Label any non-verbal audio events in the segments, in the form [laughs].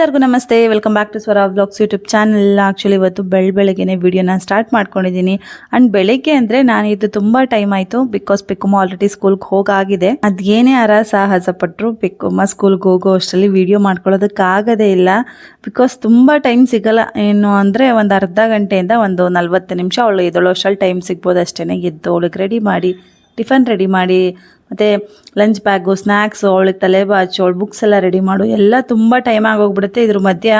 ಎಲ್ಲರಿಗೂ ನಮಸ್ತೆ. Welcome back to Swara vlogs YouTube channel actually ಇವತ್ತು ಬೆಳ ಬೆಳಗ್ಗೆನೆ ವಿಡಿಯೋನ ಸ್ಟಾರ್ಟ್ ಮಾಡ್ಕೊಂಡಿದ್ದೀನಿ. ಆ್ಯಂಡ್ ಬೆಳಗ್ಗೆ ಅಂದರೆ ನಾನು ಇದು ತುಂಬ ಟೈಮ್ ಆಯಿತು. ಬಿಕಾಸ್ ಪಿಕ್ಕುಮ್ಮ ಆಲ್ರೆಡಿ ಸ್ಕೂಲ್ಗೆ ಹೋಗಾಗಿದೆ. ಅದೇನೇ ಅರ ಸಾಹಸ ಪಟ್ಟರು ಪಿಕ್ಕಮ್ಮ ಸ್ಕೂಲ್ಗೆ ಹೋಗೋ ಅಷ್ಟರಲ್ಲಿ ವಿಡಿಯೋ ಮಾಡ್ಕೊಳ್ಳೋದಕ್ಕಾಗದೇ ಇಲ್ಲ. ಬಿಕಾಸ್ ತುಂಬ ಟೈಮ್ ಸಿಗಲ್ಲ. ಏನು ಅಂದರೆ ಒಂದು ಅರ್ಧ ಗಂಟೆಯಿಂದ ಒಂದು ನಲ್ವತ್ತು ನಿಮಿಷ ಅವಳು ಎದ್ದೋಳು ಅಷ್ಟರಲ್ಲಿ ಟೈಮ್ ಸಿಗ್ಬೋದು ಅಷ್ಟೇ ಎದ್ದು ಅವಳಿಗೆ ರೆಡಿ ಮಾಡಿ ಟಿಫನ್ ರೆಡಿ ಮಾಡಿ ಮತ್ತು ಲಂಚ್ ಬ್ಯಾಗು ಸ್ನ್ಯಾಕ್ಸು ಅವಳಿಗೆ ತಲೆ ಬಾಚು, ಅವಳು ಬುಕ್ಸ್ ಎಲ್ಲ ರೆಡಿ ಮಾಡು, ಎಲ್ಲ ತುಂಬ ಟೈಮ್ ಆಗೋಗ್ಬಿಡುತ್ತೆ. ಇದ್ರ ಮಧ್ಯ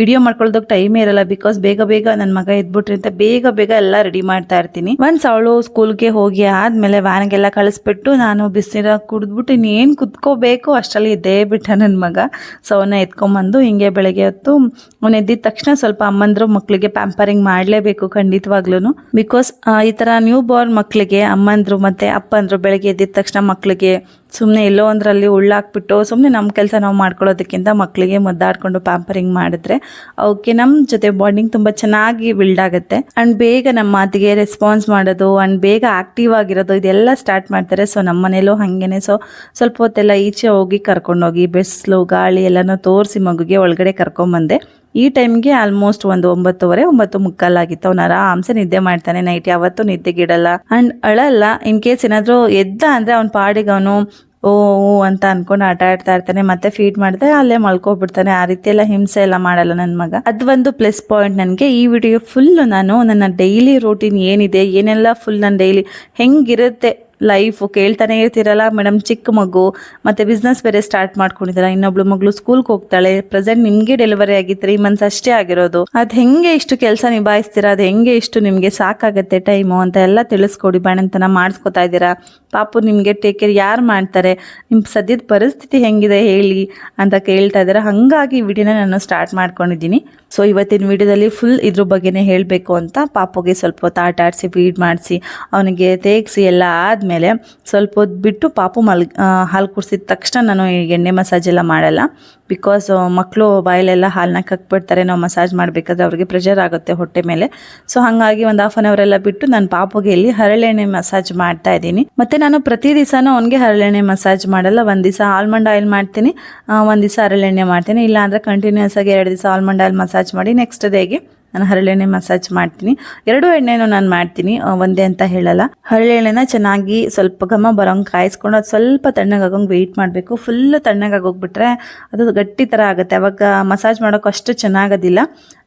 ವಿಡಿಯೋ ಮಾಡ್ಕೊಳ್ಳೋದಕ್ಕೆ ಟೈಮೇ ಇರಲ್ಲ ಬಿಕಾಸ್ ಬೇಗ ಬೇಗ ನನ್ನ ಮಗ ಎದ್ಬಿಟ್ರಿ ಅಂತ ಬೇಗ ಬೇಗ ಎಲ್ಲ ರೆಡಿ ಮಾಡ್ತಾ ಇರ್ತೀನಿ. ಒನ್ಸ್ ಅವಳು ಸ್ಕೂಲ್ಗೆ ಹೋಗಿ ಆದಮೇಲೆ ವ್ಯಾನ್ಗೆಲ್ಲ ಕಳಿಸ್ಬಿಟ್ಟು ನಾನು ಬಿಸಿನೀರ ಕುಡಿದ್ಬಿಟ್ಟು ಇನ್ನೇನು ಕುತ್ಕೋಬೇಕು? ಅಷ್ಟರಲ್ಲಿ ಇದ್ದೇ ಬಿಟ್ಟ ನನ್ನ ಮಗ. ಸೊ ಅವನ್ನ ಎತ್ಕೊಂಬಂದು ಹಿಂಗೆ ಬೆಳಗ್ಗೆ ಹೊತ್ತು ಅವನು ಎದ್ದಿದ ತಕ್ಷಣ ಸ್ವಲ್ಪ ಅಮ್ಮಂದ್ರು ಮಕ್ಕಳಿಗೆ ಪ್ಯಾಂಪರಿಂಗ್ ಮಾಡಲೇಬೇಕು ಖಂಡಿತವಾಗ್ಲೂ ಬಿಕಾಸ್ ಈ ಥರ ನ್ಯೂ ಬಾರ್ನ್ ಮಕ್ಕಳಿಗೆ ಅಮ್ಮಂದ್ರು ಮತ್ತು ಅಪ್ಪಂದ್ರು ಬೆಳಗ್ಗೆ ಎದ್ದಿದ ತಕ್ಷಣ ಮಕ್ಕಳಿಗೆ ಸುಮ್ಮನೆ ಎಲ್ಲೋ ಒಂದರಲ್ಲಿ ಉಳ್ಳಾಕ್ಬಿಟ್ಟು ಸುಮ್ಮನೆ ನಮ್ಮ ಕೆಲಸ ನಾವು ಮಾಡ್ಕೊಳ್ಳೋದಕ್ಕಿಂತ ಮಕ್ಕಳಿಗೆ ಮದ್ದಾಡಿಕೊಂಡು ಪ್ಯಾಂಪರಿಂಗ್ ಮಾಡಿದ್ರೆ ಅವಕ್ಕೆ ನಮ್ಮ ಜೊತೆ ಬಾಂಡಿಂಗ್ ತುಂಬ ಚೆನ್ನಾಗಿ ಬಿಲ್ಡ್ ಆಗುತ್ತೆ. ಆ್ಯಂಡ್ ಬೇಗ ನಮ್ಮ ಮಾತಿಗೆ ರೆಸ್ಪಾನ್ಸ್ ಮಾಡೋದು ಆ್ಯಂಡ್ ಬೇಗ ಆಕ್ಟಿವ್ ಆಗಿರೋದು ಇದೆಲ್ಲ ಸ್ಟಾರ್ಟ್ ಮಾಡ್ತಾರೆ. ಸೊ ನಮ್ಮ ಮನೇಲೂ ಹಾಗೇನೆ. ಸೊ ಸ್ವಲ್ಪ ಹೊತ್ತೆಲ್ಲ ಈಚೆ ಹೋಗಿ ಕರ್ಕೊಂಡೋಗಿ, ಬೆಸ್ಲು, ಗಾಳಿ ಎಲ್ಲನೂ ತೋರಿಸಿ ಮಗುಗೆ ಒಳಗಡೆ ಕರ್ಕೊಂಬಂದೆ. ಈ ಟೈಮ್ಗೆ ಆಲ್ಮೋಸ್ಟ್ ಒಂದು ಒಂಬತ್ತುವರೆ, ಒಂಬತ್ತು ಮುಕ್ಕಾಲಾಗಿತ್ತು. ಅವ್ನು ಆರಾಮ್ಸೆ ನಿದ್ದೆ ಮಾಡ್ತಾನೆ, ನೈಟ್ ಯಾವತ್ತೂ ನಿದ್ದೆಗಿಡಲ್ಲ ಅಂಡ್ ಅಳಲ್ಲ ಇನ್ ಕೇಸ್ ಏನಾದರೂ ಎದ್ದ ಅಂದರೆ ಅವ್ನ ಪಾಡಿಗೆ ಅವನು ಓ ಅಂತ ಅನ್ಕೊಂಡು ಆಟ ಆಡ್ತಾ ಇರ್ತಾನೆ, ಮತ್ತೆ ಫೀಡ್ ಮಾಡಿದ್ರೆ ಅಲ್ಲೇ ಮಲ್ಕೋಬಿಡ್ತಾನೆ. ಆ ರೀತಿ ಎಲ್ಲ ಹಿಂಸೆ ಎಲ್ಲ ಮಾಡಲ್ಲ ನನ್ನ ಮಗ. ಅದು ಒಂದು ಪ್ಲಸ್ ಪಾಯಿಂಟ್ ನನಗೆ ಈ ವಿಡಿಯೋ ಫುಲ್ ನಾನು ನನ್ನ ಡೈಲಿ ರೂಟೀನ್ ಏನಿದೆ, ಏನೆಲ್ಲ ಫುಲ್ ನನ್ನ ಡೈಲಿ ಹೆಂಗಿರುತ್ತೆ ಲೈಫು ಕೇಳ್ತಾನೆ ಇರ್ತಿರಲ್ಲ ಮೇಡಮ್ ಚಿಕ್ಕ ಮಗು, ಮತ್ತೆ ಬಿಸ್ನೆಸ್ ಬೇರೆ ಸ್ಟಾರ್ಟ್ ಮಾಡ್ಕೊಂಡಿದ್ದಾರೆ, ಇನ್ನೊಬ್ಳು ಮಗಳು ಸ್ಕೂಲ್ಗೆ ಹೋಗ್ತಾಳೆ ಪ್ರೆಸೆಂಟ್ ನಿಮ್ಗೆ ಡೆಲಿವರಿ ಆಗಿ ತ್ರೀ ಮಂತ್ಸ್ ಅಷ್ಟೇ ಆಗಿರೋದು. ಅದ್ ಹೆಂಗೆ ಇಷ್ಟು ಕೆಲಸ ನಿಭಾಯಿಸ್ತೀರಾ, ಅದು ಹೆಂಗೆ ಇಷ್ಟು ನಿಮ್ಗೆ ಸಾಕಾಗತ್ತೆ ಟೈಮು ಅಂತ ಎಲ್ಲ ತಿಳಿಸ್ಕೊಡಿ, ಬಾಣಂತನ ಮಾಡಿಸ್ಕೊತಾ ಇದ್ದೀರಾ. ಪಾಪು ನಿಮ್ಗೆ ಟೇಕ್ ಕೇರ್ ಯಾರು ಮಾಡ್ತಾರೆ ನಿಮ್ಮ ಸದ್ಯದ ಪರಿಸ್ಥಿತಿ ಹೆಂಗಿದೆ ಹೇಳಿ ಅಂತ ಕೇಳ್ತಾ ಇದ್ದಾರೆ. ಹಾಗಾಗಿ ವಿಡಿಯೋನ ನಾನು ಸ್ಟಾರ್ಟ್ ಮಾಡ್ಕೊಂಡಿದ್ದೀನಿ. ಸೊ ಇವತ್ತಿನ ವಿಡಿಯೋದಲ್ಲಿ ಫುಲ್ ಇದ್ರ ಬಗ್ಗೆನೇ ಹೇಳಬೇಕು ಅಂತ ಪಾಪುಗೆ ಸ್ವಲ್ಪ ಹೊತ್ತು ಆಟ ಆಡಿಸಿ ಫೀಡ್ ಮಾಡಿಸಿ, ಅವನಿಗೆ ತೇಗಿಸಿ ಎಲ್ಲ ಆದಮೇಲೆ ಸ್ವಲ್ಪ ಹೊತ್ತು ಬಿಟ್ಟು ಪಾಪು ಮಲ್ ಹಾಲು ಕುಡಿಸಿದ ತಕ್ಷಣ ನಾನು ಎಣ್ಣೆ ಮಸಾಜ್ ಎಲ್ಲ ಮಾಡಲ್ಲ. ಬಿಕಾಸ್ ಮಕ್ಕಳು ಬಾಯಲೆಲ್ಲ ಹಾಲನ್ನ ಕಕ್ಬಿಡ್ತಾರೆ, ನಾವು ಮಸಾಜ್ ಮಾಡಬೇಕಾದ್ರೆ ಅವ್ರಿಗೆ ಪ್ರೆಷರ್ ಆಗುತ್ತೆ ಹೊಟ್ಟೆ ಮೇಲೆ. ಸೊ ಹಾಗಾಗಿ ಒಂದು ಹಾಫ್ ಆನ್ ಅವರ್ ಎಲ್ಲ ಬಿಟ್ಟು ನಾನು ಪಾಪುಗೆ ಇಲ್ಲಿ ಹರಳೆಣ್ಣೆ ಮಸಾಜ್ ಮಾಡ್ತಾ ಇದ್ದೀನಿ. ಮತ್ತೆ ನಾನು ಪ್ರತಿ ದಿವಸನೂ ಅವನಿಗೆ ಹರಳೆಣ್ಣೆ ಮಸಾಜ್ ಮಾಡಲ್ಲ. ಒಂದು ದಿವಸ ಆಲ್ಮಂಡ್ ಆಯಿಲ್ ಮಾಡ್ತೀನಿ ಒಂದು ದಿವಸ ಹರಳೆಣ್ಣೆ ಮಾಡ್ತೀನಿ. ಇಲ್ಲಾಂದರೆ ಕಂಟಿನ್ಯೂಸ್ ಆಗಿ ಎರಡು ದಿವಸ ಆಲ್ಮಂಡ್ ಆಯಿಲ್ ಮಸಾಜ್ ಮಾಡಿ ನೆಕ್ಸ್ಟ್ ಡೇಗೆ ನಾನು ಹರಳೆಣ್ಣೆ ಮಸಾಜ್ ಮಾಡ್ತೀನಿ. ಎರಡು ಎಣ್ಣೆನೂ ನಾನು ಮಾಡ್ತೀನಿ. ಆ, ಒಂದೇ ಅಂತ ಹೇಳಲ್ಲ. ಹರಳೆಣ್ಣೆನ ಚೆನ್ನಾಗಿ ಸ್ವಲ್ಪ ಘಮ ಬರೋಂಗೆ ಕಾಯಿಸ್ಕೊಂಡು ಅದು ಸ್ವಲ್ಪ ತಣ್ಣಗಾಗೋಂಗೆ ವೆಯ್ಟ್ ಮಾಡಬೇಕು. ಫುಲ್ ತಣ್ಣಗಾಗೋಗ್ಬಿಟ್ರೆ ಅದು ಗಟ್ಟಿ ಥರ ಆಗುತ್ತೆ. ಅವಾಗ ಮಸಾಜ್ ಮಾಡೋಕೆ ಅಷ್ಟು ಚೆನ್ನಾಗೋದಿಲ್ಲ.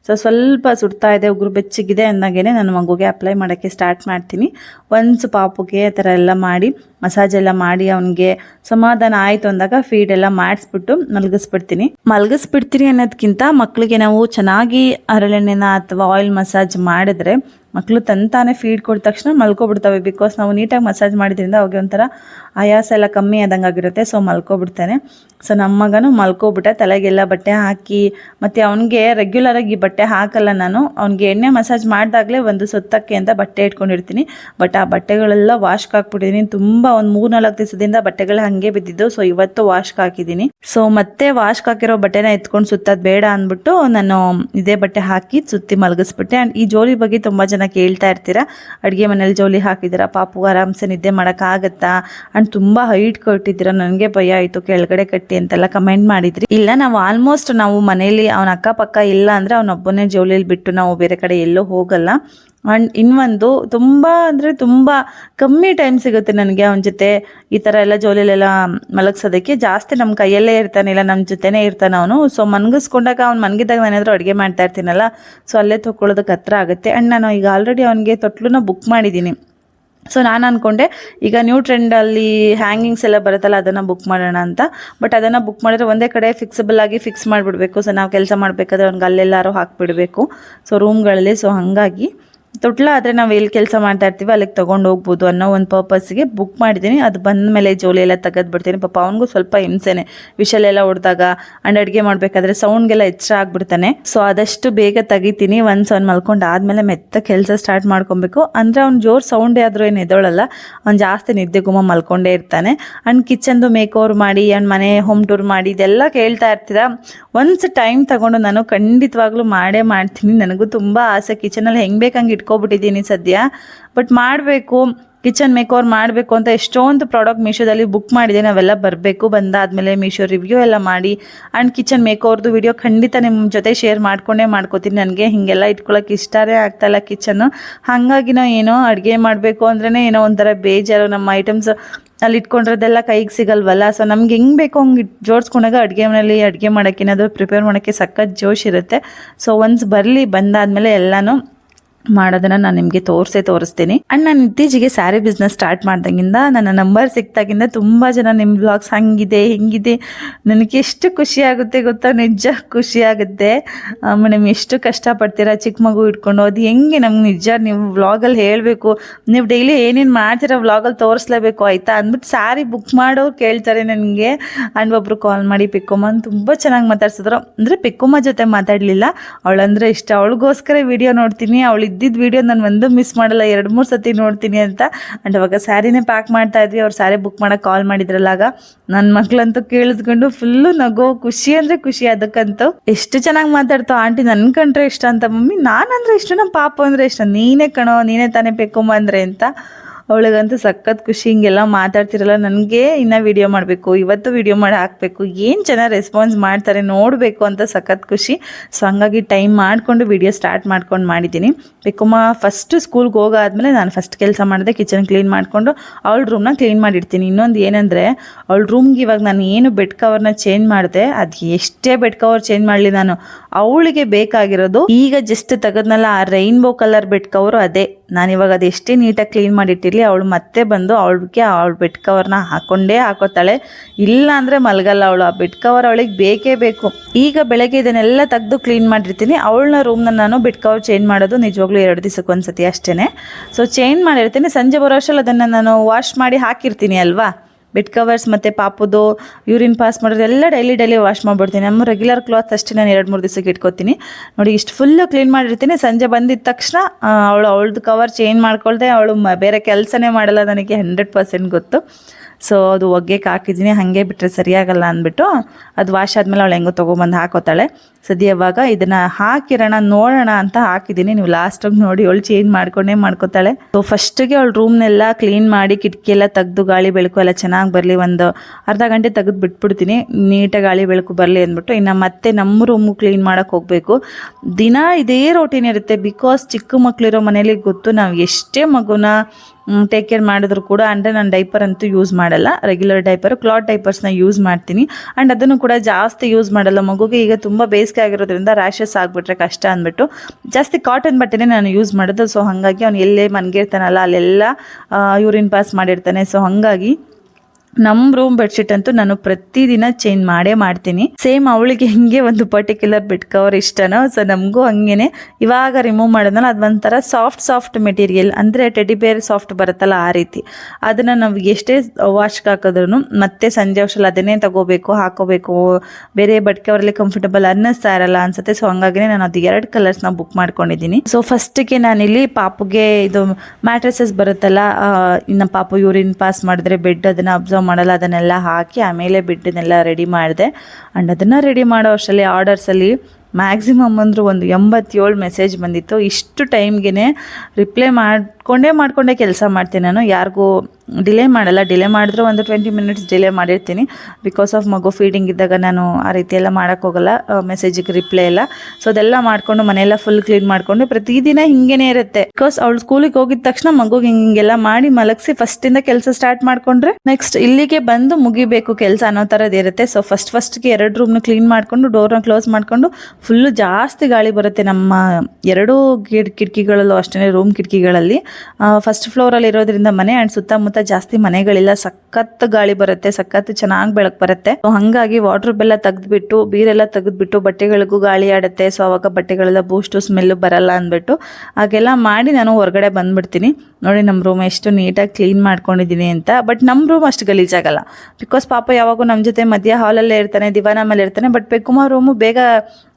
ಸೊ ಸ್ವಲ್ಪ ಸುಡ್ತಾ ಇದೆ ಉಗುರು ಬೆಚ್ಚಗಿದೆ ಅಂದಾಗೇನೆ ನಾನು ಮಗುಗೆ ಅಪ್ಲೈ ಮಾಡೋಕ್ಕೆ ಸ್ಟಾರ್ಟ್ ಮಾಡ್ತೀನಿ. ಒಂದು ಪಾಪುಗೆ ಆ ಥರ ಎಲ್ಲ ಮಾಡಿ ಮಸಾಜ್ ಎಲ್ಲ ಮಾಡಿ ಅವನಿಗೆ ಸಮಾಧಾನ ಆಯಿತು ಅಂದಾಗ ಫೀಡ್ ಎಲ್ಲ ಮಾಡಿಸ್ಬಿಟ್ಟು ಮಲಗಿಸ್ಬಿಡ್ತೀನಿ. ಮಲಗಿಸ್ಬಿಡ್ತೀನಿ ಅನ್ನೋದಕ್ಕಿಂತ ಮಕ್ಕಳಿಗೆ ನಾವು ಚೆನ್ನಾಗಿ ಹರಳೆಣ್ಣೆನ ಅಥವಾ ಆಯಿಲ್ ಮಸಾಜ್ ಮಾಡಿದ್ರೆ ಮಕ್ಕಳು ತಂತಾನೆ ಫೀಡ್ ಕೊಟ್ಟ ತಕ್ಷಣ ಮಲ್ಕೊಬಿಡ್ತವೆ ಬಿಕಾಸ್ ನಾವು ನೀಟಾಗಿ ಮಸಾಜ್ ಮಾಡಿದ್ರಿಂದ ಅವಾಗ ಒಂಥರ ಆಯಾಸ ಎಲ್ಲ ಕಮ್ಮಿ ಆದಂಗೆ ಆಗಿರುತ್ತೆ ಸೊ ಮಲ್ಕೊಬಿಡ್ತಾನೆ. ಸೊ ನಮ್ಮ ಮಗನೂ ಮಲ್ಕೊಬಿಟ್ಟೆ, ತಲೆಗೆಲ್ಲ ಬಟ್ಟೆ ಹಾಕಿ, ಮತ್ತು ಅವನಿಗೆ ರೆಗ್ಯುಲರಾಗಿ ಬಟ್ಟೆ ಹಾಕಲ್ಲ ನಾನು, ಅವ್ನಿಗೆ ಎಣ್ಣೆ ಮಸಾಜ್ ಮಾಡಿದಾಗಲೇ ಒಂದು ಸುತ್ತಕ್ಕೆ ಅಂತ ಬಟ್ಟೆ ಇಟ್ಕೊಂಡಿರ್ತೀನಿ. ಬಟ್ ಆ ಬಟ್ಟೆಗಳೆಲ್ಲ ವಾಶ್ಗೆ ಹಾಕ್ಬಿಟ್ಟಿದ್ದೀನಿ, ತುಂಬ ಒಂದು ಮೂರು ನಾಲ್ಕು ದಿವಸದಿಂದ ಬಟ್ಟೆಗಳು ಹಾಗೆ ಬಿದ್ದಿದ್ದು ಸೊ ಇವತ್ತು ವಾಶ್ಗೆ ಹಾಕಿದ್ದೀನಿ. ಸೊ ಮತ್ತೆ ವಾಶ್ಗೆ ಹಾಕಿರೋ ಬಟ್ಟೆನ ಎತ್ಕೊಂಡು ಸುತ್ತದ ಬೇಡ ಅಂದ್ಬಿಟ್ಟು ನಾನು ಇದೇ ಬಟ್ಟೆ ಹಾಕಿ ಸುತ್ತಿ ಮಲಗಿಸ್ಬಿಟ್ಟೆ. ಆ್ಯಂಡ್ ಈ ಜೋಲಿ ಬಗ್ಗೆ ತುಂಬ ಜನ ಕೇಳ್ತಾ ಇರ್ತೀರಾ? ಅಡುಗೆ ಮನೇಲಿ ಜೋಲಿ ಹಾಕಿದ್ದೀರಾ? ಪಾಪು ಆರಾಮ್ಸೆ ನಿದ್ದೆ ಮಾಡೋಕ್ಕಾಗತ್ತಾ? ಆ್ಯಂಡ್ ತುಂಬ ಹೈಟ್ ಕಟ್ಟಿದ್ದೀರಾ? ನನಗೆ ಭಯ ಆಯಿತು, ಕೆಳಗಡೆ ಕಟ್ಟಿ ಅಂತೆಲ್ಲ ಕಮೆಂಟ್ ಮಾಡಿದ್ರಿ. ಇಲ್ಲ, ನಾವು ಆಲ್ಮೋಸ್ಟ್ ನಾವು ಮನೇಲಿ ಅವನ ಅಕ್ಕಪಕ್ಕ ಇಲ್ಲ ಅಂದರೆ ಅವನೊಬ್ಬನೇ ಜೋಲಿಯಲ್ಲಿ ಬಿಟ್ಟು ನಾವು ಬೇರೆ ಕಡೆ ಎಲ್ಲೂ ಹೋಗಲ್ಲ. ಆ್ಯಂಡ್ ಇನ್ನೊಂದು ತುಂಬ ಅಂದರೆ ತುಂಬ ಕಮ್ಮಿ ಟೈಮ್ ಸಿಗುತ್ತೆ ನನಗೆ ಅವನ ಜೊತೆ ಈ ಥರ ಎಲ್ಲ ಜೋಲಿಲೆಲ್ಲ ಮಲಗಿಸೋದಕ್ಕೆ. ಜಾಸ್ತಿ ನಮ್ಮ ಕೈಯಲ್ಲೇ ಇರ್ತಾನೆ, ಇಲ್ಲ ನಮ್ಮ ಜೊತೆನೇ ಇರ್ತಾನೆ ಅವನು. ಸೊ ಮನ್ಗಿಸ್ಕೊಂಡಾಗ ಅವ್ನು ಮನ್ಗಿದಾಗ ನಾನೇನಾದರೂ ಅಡುಗೆ ಮಾಡ್ತಾ ಇರ್ತೀನಲ್ಲ ಸೊ ಅಲ್ಲೇ ತೊಕೊಳ್ಳೋದಕ್ಕೆ ಹತ್ರ ಆಗುತ್ತೆ. ಆ್ಯಂಡ್ ನಾನು ಈಗ ಆಲ್ರೆಡಿ ಅವನಿಗೆ ತೊಟ್ಲನ್ನ ಬುಕ್ ಮಾಡಿದ್ದೀನಿ. ಸೊ ನಾನು ಅಂದ್ಕೊಂಡೆ ಈಗ ನ್ಯೂ ಟ್ರೆಂಡಲ್ಲಿ ಹ್ಯಾಂಗಿಂಗ್ಸ್ ಎಲ್ಲ ಬರುತ್ತಲ್ಲ, ಅದನ್ನು ಬುಕ್ ಮಾಡೋಣ ಅಂತ. ಬಟ್ ಅದನ್ನು ಬುಕ್ ಮಾಡಿದ್ರೆ ಒಂದೇ ಕಡೆ ಫಿಕ್ಸಬಲ್ ಆಗಿ ಫಿಕ್ಸ್ ಮಾಡಿಬಿಡ್ಬೇಕು. ಸೊ ನಾವು ಕೆಲಸ ಮಾಡಬೇಕಾದ್ರೆ ಅವ್ನಿಗೆ ಅಲ್ಲೆಲ್ಲಾರು ಹಾಕಿಬಿಡಬೇಕು. ಸೊ ರೂಮ್ಗಳಲ್ಲಿ ಸೊ ಹಾಗಾಗಿ. ತೊಟ್ಲ ಆದರೆ ನಾವು ಎಲ್ಲಿ ಕೆಲಸ ಮಾಡ್ತಾ ಇರ್ತೀವಿ ಅಲ್ಲಿಗೆ ತೊಗೊಂಡು ಹೋಗ್ಬೋದು ಅನ್ನೋ ಒಂದು ಪರ್ಪಸ್ಗೆ ಬುಕ್ ಮಾಡಿದ್ದೀನಿ ಅದು ಬಂದ ಮೇಲೆ ಜೋಲಿ ಎಲ್ಲ ತೆಗೆದು ಬಿಡ್ತೀನಿ. ಪಾಪ ಅವನಿಗೂ ಸ್ವಲ್ಪ ಹಿಂಸೆನೆ. ವಿಷಲೆಲ್ಲ ಹೊಡೆದಾಗ ಆ್ಯಂಡ್ ಅಡುಗೆ ಮಾಡಬೇಕಾದ್ರೆ ಸೌಂಡ್ಗೆಲ್ಲ ಎಚ್ಚರ ಆಗ್ಬಿಡ್ತಾನೆ. ಸೊ ಆದಷ್ಟು ಬೇಗ ತೆಗಿತೀನಿ. ಒನ್ಸ್ ಅವ್ನು ಮಲ್ಕೊಂಡು ಆದಮೇಲೆ ಮೆತ್ತ ಕೆಲಸ ಸ್ಟಾರ್ಟ್ ಮಾಡ್ಕೊಬೇಕು. ಅಂದರೆ ಅವ್ನು ಜೋರು ಸೌಂಡೇ ಆದರೂ ಏನು ಎದೊಳಲ್ಲ ಅವ್ನು ಜಾಸ್ತಿ ನಿದ್ದೆ ಗುಮ್ಮ ಮಲ್ಕೊಂಡೇ ಇರ್ತಾನೆ. ಆ್ಯಂಡ್ ಕಿಚನ್ದು ಮೇಕ್ ಓವರ್ ಮಾಡಿ ಆ್ಯಂಡ್ ಮನೆ ಹೋಮ್ ಟೂರ್ ಮಾಡಿ ಇದೆಲ್ಲ ಕೇಳ್ತಾ ಇರ್ತೀರಾ? ಒನ್ಸ್ ಟೈಮ್ ತಗೊಂಡು ನಾನು ಖಂಡಿತವಾಗ್ಲೂ ಮಾಡೇ ಮಾಡ್ತೀನಿ. ನನಗೂ ತುಂಬ ಆಸೆ. ಕಿಚನಲ್ಲಿ ಹೆಂಗೆ ಬೇಕಂಗೆ ಇಟ್ಕೊಬಿಟ್ಟಿದ್ದೀನಿ ಸದ್ಯ. ಬಟ್ ಮಾಡಬೇಕು ಕಿಚನ್ ಮೇಕ್ ಓವರ್ ಮಾಡಬೇಕು ಅಂತ ಎಷ್ಟೊಂದು ಪ್ರಾಡಕ್ಟ್ ಮೀಶೋದಲ್ಲಿ ಬುಕ್ ಮಾಡಿದೆ, ನಾವೆಲ್ಲ ಬರಬೇಕು. ಬಂದಾದಮೇಲೆ ಮೀಶೋ ರಿವ್ಯೂ ಎಲ್ಲ ಮಾಡಿ ಆ್ಯಂಡ್ ಕಿಚನ್ ಮೇಕ್ ಓವರ್ದು ವಿಡಿಯೋ ಖಂಡಿತ ನಿಮ್ಮ ಜೊತೆ ಶೇರ್ ಮಾಡ್ಕೊಂಡೇ ಮಾಡ್ಕೋತೀನಿ. ನನಗೆ ಹೀಗೆಲ್ಲ ಇಟ್ಕೊಳಕ್ಕೆ ಇಷ್ಟನೇ ಆಗ್ತಾಯಿಲ್ಲ ಕಿಚನ್ನು ಹಾಗಾಗಿ ನಾವು ಏನೋ ಅಡುಗೆ ಮಾಡಬೇಕು ಅಂದ್ರೇ ಏನೋ ಒಂಥರ ಬೇಜಾರು. ನಮ್ಮ ಐಟಮ್ಸ್ ಅಲ್ಲಿ ಇಟ್ಕೊಂಡಿರೋದೆಲ್ಲ ಕೈಗೆ ಸಿಗಲ್ವಲ್ಲ? ಸೊ ನಮ್ಗೆ ಹೆಂಗೆ ಬೇಕೋ ಹಂಗೆ ಜೋಡಿಸ್ಕೊಂಡಾಗ ಅಡುಗೆ ಮನೇಲಿ ಅಡುಗೆ ಮಾಡೋಕ್ಕೇನಾದರೂ ಪ್ರಿಪೇರ್ ಮಾಡೋಕ್ಕೆ ಸಖತ್ ಜೋಶ್ ಇರುತ್ತೆ. ಸೊ ಒನ್ಸ್ ಬರಲಿ, ಬಂದಾದಮೇಲೆ ಎಲ್ಲನೂ ಮಾಡೋದನ್ನ ನಾನು ನಿಮಗೆ ತೋರಿಸೇ ತೋರಿಸ್ತೀನಿ. ಅಂಡ್ ನಾನು ಇತ್ತೀಚೆಗೆ ಸ್ಯಾರಿ ಬಿಸ್ನೆಸ್ ಸ್ಟಾರ್ಟ್ ಮಾಡ್ದಾಗಿಂದ ನನ್ನ ನಂಬರ್ ಸಿಕ್ತಾಗಿಂದ ತುಂಬ ಜನ ನಿಮ್ಮ ಬ್ಲಾಗ್ಸ್ ಹಂಗಿದೆ, ಹಿಂಗಿದೆ. ನನಗೆ ಎಷ್ಟು ಖುಷಿ ಆಗುತ್ತೆ ಗೊತ್ತಾ? ನಿಜ ಖುಷಿ ಆಗುತ್ತೆ. ಮೇಡಮ್, ಎಷ್ಟು ಕಷ್ಟಪಡ್ತೀರಾ? ಚಿಕ್ಕ ಮಗು ಇಟ್ಕೊಂಡು ಅದು ಹೆಂಗೆ ನಮ್ಗೆ ನಿಜ ನೀವು ವ್ಲಾಗಲ್ಲಿ ಹೇಳಬೇಕು. ನೀವು ಡೈಲಿ ಏನೇನು ಮಾಡ್ತೀರಾ ವ್ಲಾಗಲ್ಲಿ ತೋರಿಸ್ಲೇಬೇಕು, ಆಯಿತಾ? ಅಂದ್ಬಿಟ್ಟು ಸ್ಯಾರಿ ಬುಕ್ ಮಾಡೋರು ಕೇಳ್ತಾರೆ ನನಗೆ. ಅಂಡ್ ಒಬ್ಬರು ಕಾಲ್ ಮಾಡಿ ಪಿಕ್ಕಮ್ಮ ತುಂಬ ಚೆನ್ನಾಗಿ ಮಾತಾಡ್ಸಿದ್ರು. ಅಂದರೆ ಪಿಕ್ಕಮ್ಮ ಜೊತೆ ಮಾತಾಡಲಿಲ್ಲ. ಅವಳಂದ್ರೆ ಇಷ್ಟ. ಅವಳಿಗೋಸ್ಕರ ವಿಡಿಯೋ ನೋಡ್ತೀನಿ. ಅವಳು ಇದ್ದಿದ್ದ ವಿಡಿಯೋ ನಾನು ಒಂದು ಮಿಸ್ ಮಾಡಲ್ಲ, ಎರಡು ಮೂರು ಸತಿ ನೋಡ್ತೀನಿ ಅಂತ. ಆ್ಯಂಡ್ ಅವಾಗ ಸ್ಯಾರಿನೇ ಪ್ಯಾಕ್ ಮಾಡ್ತಾ ಇದ್ವಿ, ಅವ್ರು ಸ್ಯಾರಿ ಬುಕ್ ಮಾಡೋಕೆ ಕಾಲ್ ಮಾಡಿದ್ರಲ್ಲ, ಆಗ ನನ್ನ ಮಕ್ಳಂತೂ ಕೇಳಿಸ್ಕೊಂಡು ಫುಲ್ಲು ನಗೋ, ಖುಷಿ ಅಂದರೆ ಖುಷಿ ಅದಕ್ಕಂತೂ. ಎಷ್ಟು ಚೆನ್ನಾಗಿ ಮಾತಾಡ್ತಾವ ಆಂಟಿ ನನ್ನ ಕಂಡ್ರೆ ಇಷ್ಟ ಅಂತ. ಮಮ್ಮಿ, ನಾನಂದ್ರೆ ಇಷ್ಟ ನಮ್ಮ ಪಾಪ ಅಂದರೆ ಇಷ್ಟ. ನೀನೇ ಕಣೋ, ನೀನೇ ತಾನೇ ಅಂದರೆ ಅಂತ. ಅವಳಿಗಂತೂ ಸಖತ್ ಖುಷಿ, ಹಿಂಗೆಲ್ಲ ಮಾತಾಡ್ತಿರಲ್ಲ, ನನಗೆ ಇನ್ನೂ ವಿಡಿಯೋ ಮಾಡಬೇಕು, ಇವತ್ತು ವಿಡಿಯೋ ಮಾಡಿ ಹಾಕಬೇಕು, ಏನು ಚೆನ್ನಾಗಿ ರೆಸ್ಪಾನ್ಸ್ ಮಾಡ್ತಾರೆ ನೋಡಬೇಕು ಅಂತ ಸಖತ್ ಖುಷಿ. ಸೊ ಹಂಗಾಗಿ ಟೈಮ್ ಮಾಡಿಕೊಂಡು ವಿಡಿಯೋ ಸ್ಟಾರ್ಟ್ ಮಾಡ್ಕೊಂಡು ಮಾಡಿದ್ದೀನಿ. ಬೇಕಮ್ಮ ಫಸ್ಟ್ ಸ್ಕೂಲ್ಗೆ ಹೋಗಾದ್ಮೇಲೆ ನಾನು ಫಸ್ಟ್ ಕೆಲಸ ಮಾಡಿದೆ ಕಿಚನ್ ಕ್ಲೀನ್ ಮಾಡಿಕೊಂಡು ಅವಳ ರೂಮ್ನ ಕ್ಲೀನ್ ಮಾಡಿರ್ತೀನಿ ಇನ್ನೊಂದು ಏನಂದರೆ, ಅವಳ ರೂಮ್ಗೆ ಇವಾಗ ನಾನು ಏನು ಬೆಡ್ ಕವರ್ನ ಚೇಂಜ್ ಮಾಡಿದೆ, ಅದು ಎಷ್ಟೇ ಬೆಡ್ ಕವರ್ ಚೇಂಜ್ ಮಾಡಲಿ ನಾನು, ಅವಳಿಗೆ ಬೇಕಾಗಿರೋದು, ಈಗ ಜಸ್ಟ್ ತೆಗೆದ್ನಲ್ಲ ಆ ರೈನ್ಬೋ ಕಲರ್ ಬೆಡ್ ಕವರು ಅದೇ. ನಾನು ಇವಾಗ ಅದು ಎಷ್ಟೇ ನೀಟಾಗಿ ಕ್ಲೀನ್ ಮಾಡಿಟ್ಟಿರಲಿ, ಅವಳು ಮತ್ತೆ ಬಂದು ಅವಳಿಗೆ ಅವಳು ಬೆಡ್ ಕವರ್ನ ಹಾಕೊಂಡೇ ಹಾಕೋತಾಳೆ. ಇಲ್ಲ ಅಂದರೆ ಮಲಗಲ್ಲ ಅವಳು, ಆ ಬೆಡ್ ಕವರ್ ಅವಳಿಗೆ ಬೇಕೇ ಬೇಕು. ಈಗ ಬೆಳಗ್ಗೆ ಇದನ್ನೆಲ್ಲ ತೆಗೆದು ಕ್ಲೀನ್ ಮಾಡಿರ್ತೀನಿ. ಅವಳನ್ನ ರೂಮ್ನ ನಾನು ಬೆಡ್ ಕವರ್ ಚೇಂಜ್ ಮಾಡೋದು ನಿಜವಾಗ್ಲೂ ಎರಡು ದಿವಸಕ್ಕೆ ಒಂದ್ಸತಿ ಅಷ್ಟೇ ಸೊ ಚೇಂಜ್ ಮಾಡಿರ್ತೀನಿ. ಸಂಜೆ ಬರೋ ಅಷ್ಟರಲ್ಲಿ ಅದನ್ನು ನಾನು ವಾಶ್ ಮಾಡಿ ಹಾಕಿರ್ತೀನಿ ಅಲ್ವಾ? ಬೆಡ್ ಕವರ್ಸ್ ಮತ್ತು ಪಾಪುದು ಯೂರಿನ್ ಪಾಸ್ ಮಾಡೋದು ಎಲ್ಲ ಡೈಲಿ ಡೈಲಿ ವಾಶ್ ಮಾಡ್ಬಿಡ್ತೀನಿ. ನಮ್ಮ ರೆಗ್ಯುಲರ್ ಕ್ಲಾತ್ ಅಷ್ಟೇ ನಾನು ಎರಡು, ಮೂರು ದಿವಸಕ್ಕೆ ಇಟ್ಕೋತೀನಿ. ನೋಡಿ, ಇಷ್ಟು ಫುಲ್ಲು ಕ್ಲೀನ್ ಮಾಡಿರ್ತೀನಿ. ಸಂಜೆ ಬಂದಿದ್ದ ತಕ್ಷಣ ಅವಳು ಅವಳದು ಕವರ್ ಚೇಂಜ್ ಮಾಡ್ಕೊಳ್ದೆ, ಅವಳು ಬೇರೆ ಕೆಲಸನೇ ಮಾಡಲ್ಲ ನನಗೆ ಹಂಡ್ರೆಡ್ ಪರ್ಸೆಂಟ್ ಗೊತ್ತು. ಸೊ ಅದು ಒಗ್ಗಕ್ಕೆ ಹಾಕಿದ್ದೀನಿ. ಹಾಗೆ ಬಿಟ್ಟರೆ ಸರಿಯಾಗಲ್ಲ ಅಂದ್ಬಿಟ್ಟು ಅದು ವಾಶ್ ಆದಮೇಲೆ ಅವಳು ಹೆಂಗೋ ತೊಗೊಬಂದು ಹಾಕೋತಾಳೆ. ಸದ್ಯವಾಗ ಇದನ್ನು ಹಾಕಿರೋಣ, ನೋಡೋಣ ಅಂತ ಹಾಕಿದ್ದೀನಿ. ನೀವು ಲಾಸ್ಟಾಗಿ ನೋಡಿ ಅವಳು ಚೇಂಜ್ ಮಾಡ್ಕೊಂಡೇ ಮಾಡ್ಕೋತಾಳೆ. ಸೊ ಫಸ್ಟಿಗೆ ಅವಳು ರೂಮ್ನೆಲ್ಲ ಕ್ಲೀನ್ ಮಾಡಿ ಕಿಟಕಿ ಎಲ್ಲ ತೆಗ್ದು ಗಾಳಿ ಬೆಳಕು ಎಲ್ಲ ಚೆನ್ನಾಗಿ ಬರಲಿ ಒಂದು ಅರ್ಧ ಗಂಟೆ ತೆಗೆದು ಬಿಟ್ಬಿಡ್ತೀನಿ. ನೀಟಾಗಿ ಗಾಳಿ ಬೆಳಕು ಬರಲಿ ಅಂದ್ಬಿಟ್ಟು ಇನ್ನು ಮತ್ತೆ ನಮ್ಮ ರೂಮು ಕ್ಲೀನ್ ಮಾಡೋಕ್ಕೆ ಹೋಗಬೇಕು. ದಿನ ಇದೇ ರೋಟೀನ್ ಇರುತ್ತೆ. ಬಿಕಾಸ್ ಚಿಕ್ಕ ಮಕ್ಕಳಿರೋ ಮನೇಲಿ ಗೊತ್ತು ನಾವು ಎಷ್ಟೇ ಮಗುನ ಟೇಕ್ ಕೇರ್ ಮಾಡಿದ್ರು ಕೂಡ. ಅಂದರೆ ನಾನು ಡೈಪರ್ ಅಂತೂ ಯೂಸ್ ಮಾಡಲ್ಲ. ರೆಗ್ಯುಲರ್ ಡೈಪರ್ ಕ್ಲಾತ್ ಡೈಪರ್ಸ್ನ ಯೂಸ್ ಮಾಡ್ತೀನಿ. ಆ್ಯಂಡ್ ಅದನ್ನು ಕೂಡ ಜಾಸ್ತಿ ಯೂಸ್ ಮಾಡಲ್ಲ. ಮಗುಗೆ ಈಗ ತುಂಬ ಬೇಸಿಗೆ ಆಗಿರೋದ್ರಿಂದ ರ್ಯಾಷಸ್ ಆಗಿಬಿಟ್ರೆ ಕಷ್ಟ ಅಂದ್ಬಿಟ್ಟು. ಜಾಸ್ತಿ ಕಾಟನ್ ಬಟ್ಟೆನೇ ನಾನು ಯೂಸ್ ಮಾಡೋದು. ಸೊ ಹಾಗಾಗಿ ಅವ್ನು ಎಲ್ಲೇ ಮನ್ಗಿರ್ತಾನಲ್ಲ ಅಲ್ಲೆಲ್ಲ ಯೂರಿನ್ ಪಾಸ್ ಮಾಡಿರ್ತಾನೆ. ಸೊ ಹಾಗಾಗಿ ನಮ್ಮ ರೂಮ್ ಬೆಡ್ಶೀಟ್ ಅಂತೂ ನಾನು ಪ್ರತಿದಿನ ಚೇಂಜ್ ಮಾಡೇ ಮಾಡ್ತೀನಿ. ಸೇಮ್ ಅವಳಿಗೆ ಹಿಂಗೆ ಒಂದು ಪರ್ಟಿಕ್ಯುಲರ್ ಬೆಡ್ ಕವರ್ ಇಷ್ಟನೋ ಸೊ ನಮಗೂ ಹಂಗೇನೆ. ಇವಾಗ ರಿಮೂವ್ ಮಾಡೋದಲ್ಲ ಅದು ಒಂಥರ ಸಾಫ್ಟ್ ಸಾಫ್ಟ್ ಮೆಟೀರಿಯಲ್ ಅಂದರೆ ಟೆಡಿ ಬೇರ್ ಸಾಫ್ಟ್ ಬರುತ್ತಲ್ಲ ಆ ರೀತಿ. ಅದನ್ನು ನಾವು ಎಷ್ಟೇ ವಾಶ್ಗೆ ಹಾಕಿದ್ರು ಮತ್ತೆ ಸಂಜೆ ವರ್ಷ ಅದನ್ನೇ ತಗೋಬೇಕು, ಹಾಕೋಬೇಕು. ಬೇರೆ ಬೆಡ್ ಕವರಲ್ಲಿ ಕಂಫರ್ಟಬಲ್ ಅನ್ನಿಸ್ತಾ ಇರಲ್ಲ ಅನ್ಸುತ್ತೆ ಸೊ ಹಂಗಾಗಿ ನಾನು ಅದು ಎರಡು ಕಲರ್ಸ್ನ ಬುಕ್ ಮಾಡ್ಕೊಂಡಿದ್ದೀನಿ. ಸೊ ಫಸ್ಟಿಗೆ ನಾನಿಲ್ಲಿ ಪಾಪುಗೆ ಇದು ಮ್ಯಾಟ್ರೆಸಸ್ ಬರುತ್ತಲ್ಲ ಇನ್ನು ಪಾಪು ಯೂರಿನ್ ಪಾಸ್ ಮಾಡಿದ್ರೆ ಬೆಡ್ ಅದನ್ನು ಅಬ್ಸರ್ವ್ ಮಾಡಲ್ಲ, ಅದನ್ನೆಲ್ಲ ಹಾಕಿ ಆಮೇಲೆ ಬಿಟ್ಟಿದ್ದೆಲ್ಲ ರೆಡಿ ಮಾಡಿದೆ. ಆ್ಯಂಡ್ ಅದನ್ನು ರೆಡಿ ಮಾಡೋ ಅಷ್ಟರಲ್ಲಿ ಆರ್ಡರ್ಸಲ್ಲಿ ಮ್ಯಾಕ್ಸಿಮಮ್ ಅಂದರೂ ಒಂದು ಎಂಬತ್ತೇಳು ಮೆಸೇಜ್ ಬಂದಿತ್ತು. ಇಷ್ಟು ಟೈಮ್ಗೆ ರಿಪ್ಲೈ ಮಾಡ್ಕೊಂಡೇ ಮಾಡಿಕೊಂಡೇ ಕೆಲಸ ಮಾಡ್ತೀನಿ. ನಾನು ಯಾರಿಗೂ ಡಿಲೇ ಮಾಡಲ್ಲ. ಡಿಲೇ ಮಾಡಿದ್ರೂ ಒಂದು ಟ್ವೆಂಟಿ ಮಿನಿಟ್ಸ್ ಡಿಲೇ ಮಾಡಿರ್ತೀನಿ. ಬಿಕಾಸ್ ಆಫ್ ಮಗು ಫೀಡಿಂಗ್ ಇದ್ದಾಗ ನಾನು ಆ ರೀತಿ ಎಲ್ಲ ಮಾಡೋಕ್ಕೋಗಲ್ಲ ಮೆಸೇಜಿಗೆ ರಿಪ್ಲೈ ಎಲ್ಲ. ಸೊ ಅದೆಲ್ಲ ಮಾಡಿಕೊಂಡು ಮನೆಯೆಲ್ಲ ಫುಲ್ ಕ್ಲೀನ್ ಮಾಡಿಕೊಂಡು ಪ್ರತಿದಿನ ಹಿಂಗೇನೆ ಇರುತ್ತೆ. ಬಿಕಾಸ್ ಅವಳು ಸ್ಕೂಲಿಗೆ ಹೋಗಿದ ತಕ್ಷಣ ಮಗುಗೆ ಹಿಂಗೆಲ್ಲ ಮಾಡಿ ಮಲಗಿಸಿ ಫಸ್ಟಿಂದ ಕೆಲಸ ಸ್ಟಾರ್ಟ್ ಮಾಡ್ಕೊಂಡ್ರೆ ನೆಕ್ಸ್ಟ್ ಇಲ್ಲಿಗೆ ಬಂದು ಮುಗಿಬೇಕು ಕೆಲಸ ಅನ್ನೋ ಥರದ್ದು ಇರುತ್ತೆ. ಸೊ ಫಸ್ಟ್ ಫಸ್ಟ್ಗೆ ಎರಡು ರೂಮ್ನ ಕ್ಲೀನ್ ಮಾಡಿಕೊಂಡು ಡೋರ್ನ ಕ್ಲೋಸ್ ಮಾಡಿಕೊಂಡು ಫುಲ್ಲು ಜಾಸ್ತಿ ಗಾಳಿ ಬರುತ್ತೆ ನಮ್ಮ ಎರಡೂ ಕಿಟಕಿಗಳಲ್ಲೂ ಅಷ್ಟೇ ರೂಮ್ ಕಿಟಕಿಗಳಲ್ಲಿ. ಫಸ್ಟ್ ಫ್ಲೋರಲ್ಲಿ ಇರೋದ್ರಿಂದ ಮನೆ ಆ್ಯಂಡ್ ಸುತ್ತಮುತ್ತ ಜಾಸ್ತಿ ಮನೆಗಳಿಲ್ಲ. ಸಖತ್ ಗಾಳಿ ಬರುತ್ತೆ, ಸಖತ್ ಚೆನ್ನಾಗಿ ಬೆಳಕು ಬರುತ್ತೆ. ಸೊ ಹಾಗಾಗಿ ವಾಟರ್ ಬೆಲ್ಲ ತೆಗೆದ್ಬಿಟ್ಟು, ಬೀರೆಲ್ಲ ತೆಗೆದ್ಬಿಟ್ಟು ಬಟ್ಟೆಗಳಿಗೂ ಗಾಳಿ ಆಡುತ್ತೆ. ಸೊ ಅವಾಗ ಬಟ್ಟೆಗಳೆಲ್ಲ ಬೂಸ್ಟು ಸ್ಮೆಲ್ಲು ಬರಲ್ಲ ಅಂದ್ಬಿಟ್ಟು, ಹಾಗೆಲ್ಲ ಮಾಡಿ ನಾನು ಹೊರಗಡೆ ಬಂದ್ಬಿಡ್ತೀನಿ. ನೋಡಿ ನಮ್ಮ ರೂಮ್ ಎಷ್ಟು ನೀಟಾಗಿ ಕ್ಲೀನ್ ಮಾಡ್ಕೊಂಡಿದ್ದೀನಿ ಅಂತ. ಬಟ್ ನಮ್ಮ ರೂಮ್ ಅಷ್ಟು ಗಲೀಜಾಗಲ್ಲ. ಬಿಕಾಸ್ ಪಾಪ ಯಾವಾಗೂ ನಮ್ಮ ಜೊತೆ ಮಧ್ಯ ಹಾಲಲ್ಲೇ ಇರ್ತಾನೆ, ದಿವಾನ ಮೇಲೆ ಇರ್ತಾನೆ ಬಟ್ ಪೆಕ್ಕುಮ ರೂಮು ಬೇಗ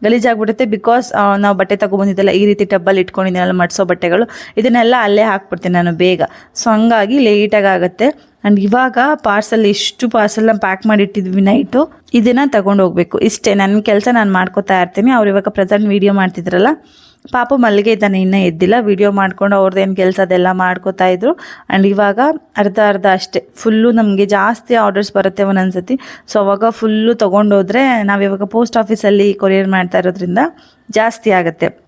ಗಲೀಜಾಗ್ಬಿಡುತ್ತೆ ಬಿಕಾಸ್ ನಾವು ಬಟ್ಟೆ ತಗೊಬಂದಿದ್ದೆಲ್ಲ ಈ ರೀತಿ ಟಬ್ಬಲ್ಲಿ ಇಟ್ಕೊಂಡಿದ್ದೀನಲ್ಲ, ಮಡಿಸೋ ಬಟ್ಟೆಗಳು. ಇದನ್ನೆಲ್ಲ ಅಲ್ಲೇ ಹಾಕ್ಬಿಡ್ತೀನಿ ನಾನು ಬೇಗ. ಸೊ ಹಂಗಾಗಿ ಲೇಟಾಗಿ ಆಗುತ್ತೆ. ಆ್ಯಂಡ್ ಇವಾಗ ಪಾರ್ಸಲ್ ಇಷ್ಟು ಪಾರ್ಸಲ್ನ ಪ್ಯಾಕ್ ಮಾಡಿ ಇಟ್ಟಿದ್ವಿ ನೈಟು ಇದನ್ನು ತಗೊಂಡು ಹೋಗ್ಬೇಕು. ಇಷ್ಟೇ ನನ್ನ ಕೆಲಸ ನಾನು ಮಾಡ್ಕೋತಾ ಇರ್ತೀನಿ. ಅವ್ರು ಇವಾಗ ಪ್ರೆಸೆಂಟ್ ವೀಡಿಯೋ ಮಾಡ್ತಿದ್ರಲ್ಲ. ಪಾಪು ಮಲ್ಲಿಗೆ ಇದ್ದಾನೆ, ಇನ್ನೂ ಎದ್ದಿಲ್ಲ. ವಿಡಿಯೋ ಮಾಡ್ಕೊಂಡು ಅವ್ರದ್ದೇನು ಕೆಲಸ ಅದೆಲ್ಲ ಮಾಡ್ಕೋತಾ ಇದ್ರು. ಆ್ಯಂಡ್ ಇವಾಗ ಅರ್ಧ ಅರ್ಧ ಅಷ್ಟೇ. ಫುಲ್ಲು ನಮಗೆ ಜಾಸ್ತಿ ಆರ್ಡರ್ಸ್ ಬರುತ್ತೆ ಒಂದೊಂದ್ಸತಿ ಸೊ ಅವಾಗ ಫುಲ್ಲು ತೊಗೊಂಡೋದ್ರೆ ನಾವು ಇವಾಗ ಪೋಸ್ಟ್ ಆಫೀಸಲ್ಲಿ ಕೊರಿಯರ್ ಮಾಡ್ತಾ ಇರೋದ್ರಿಂದ ಜಾಸ್ತಿ ಆಗುತ್ತೆ.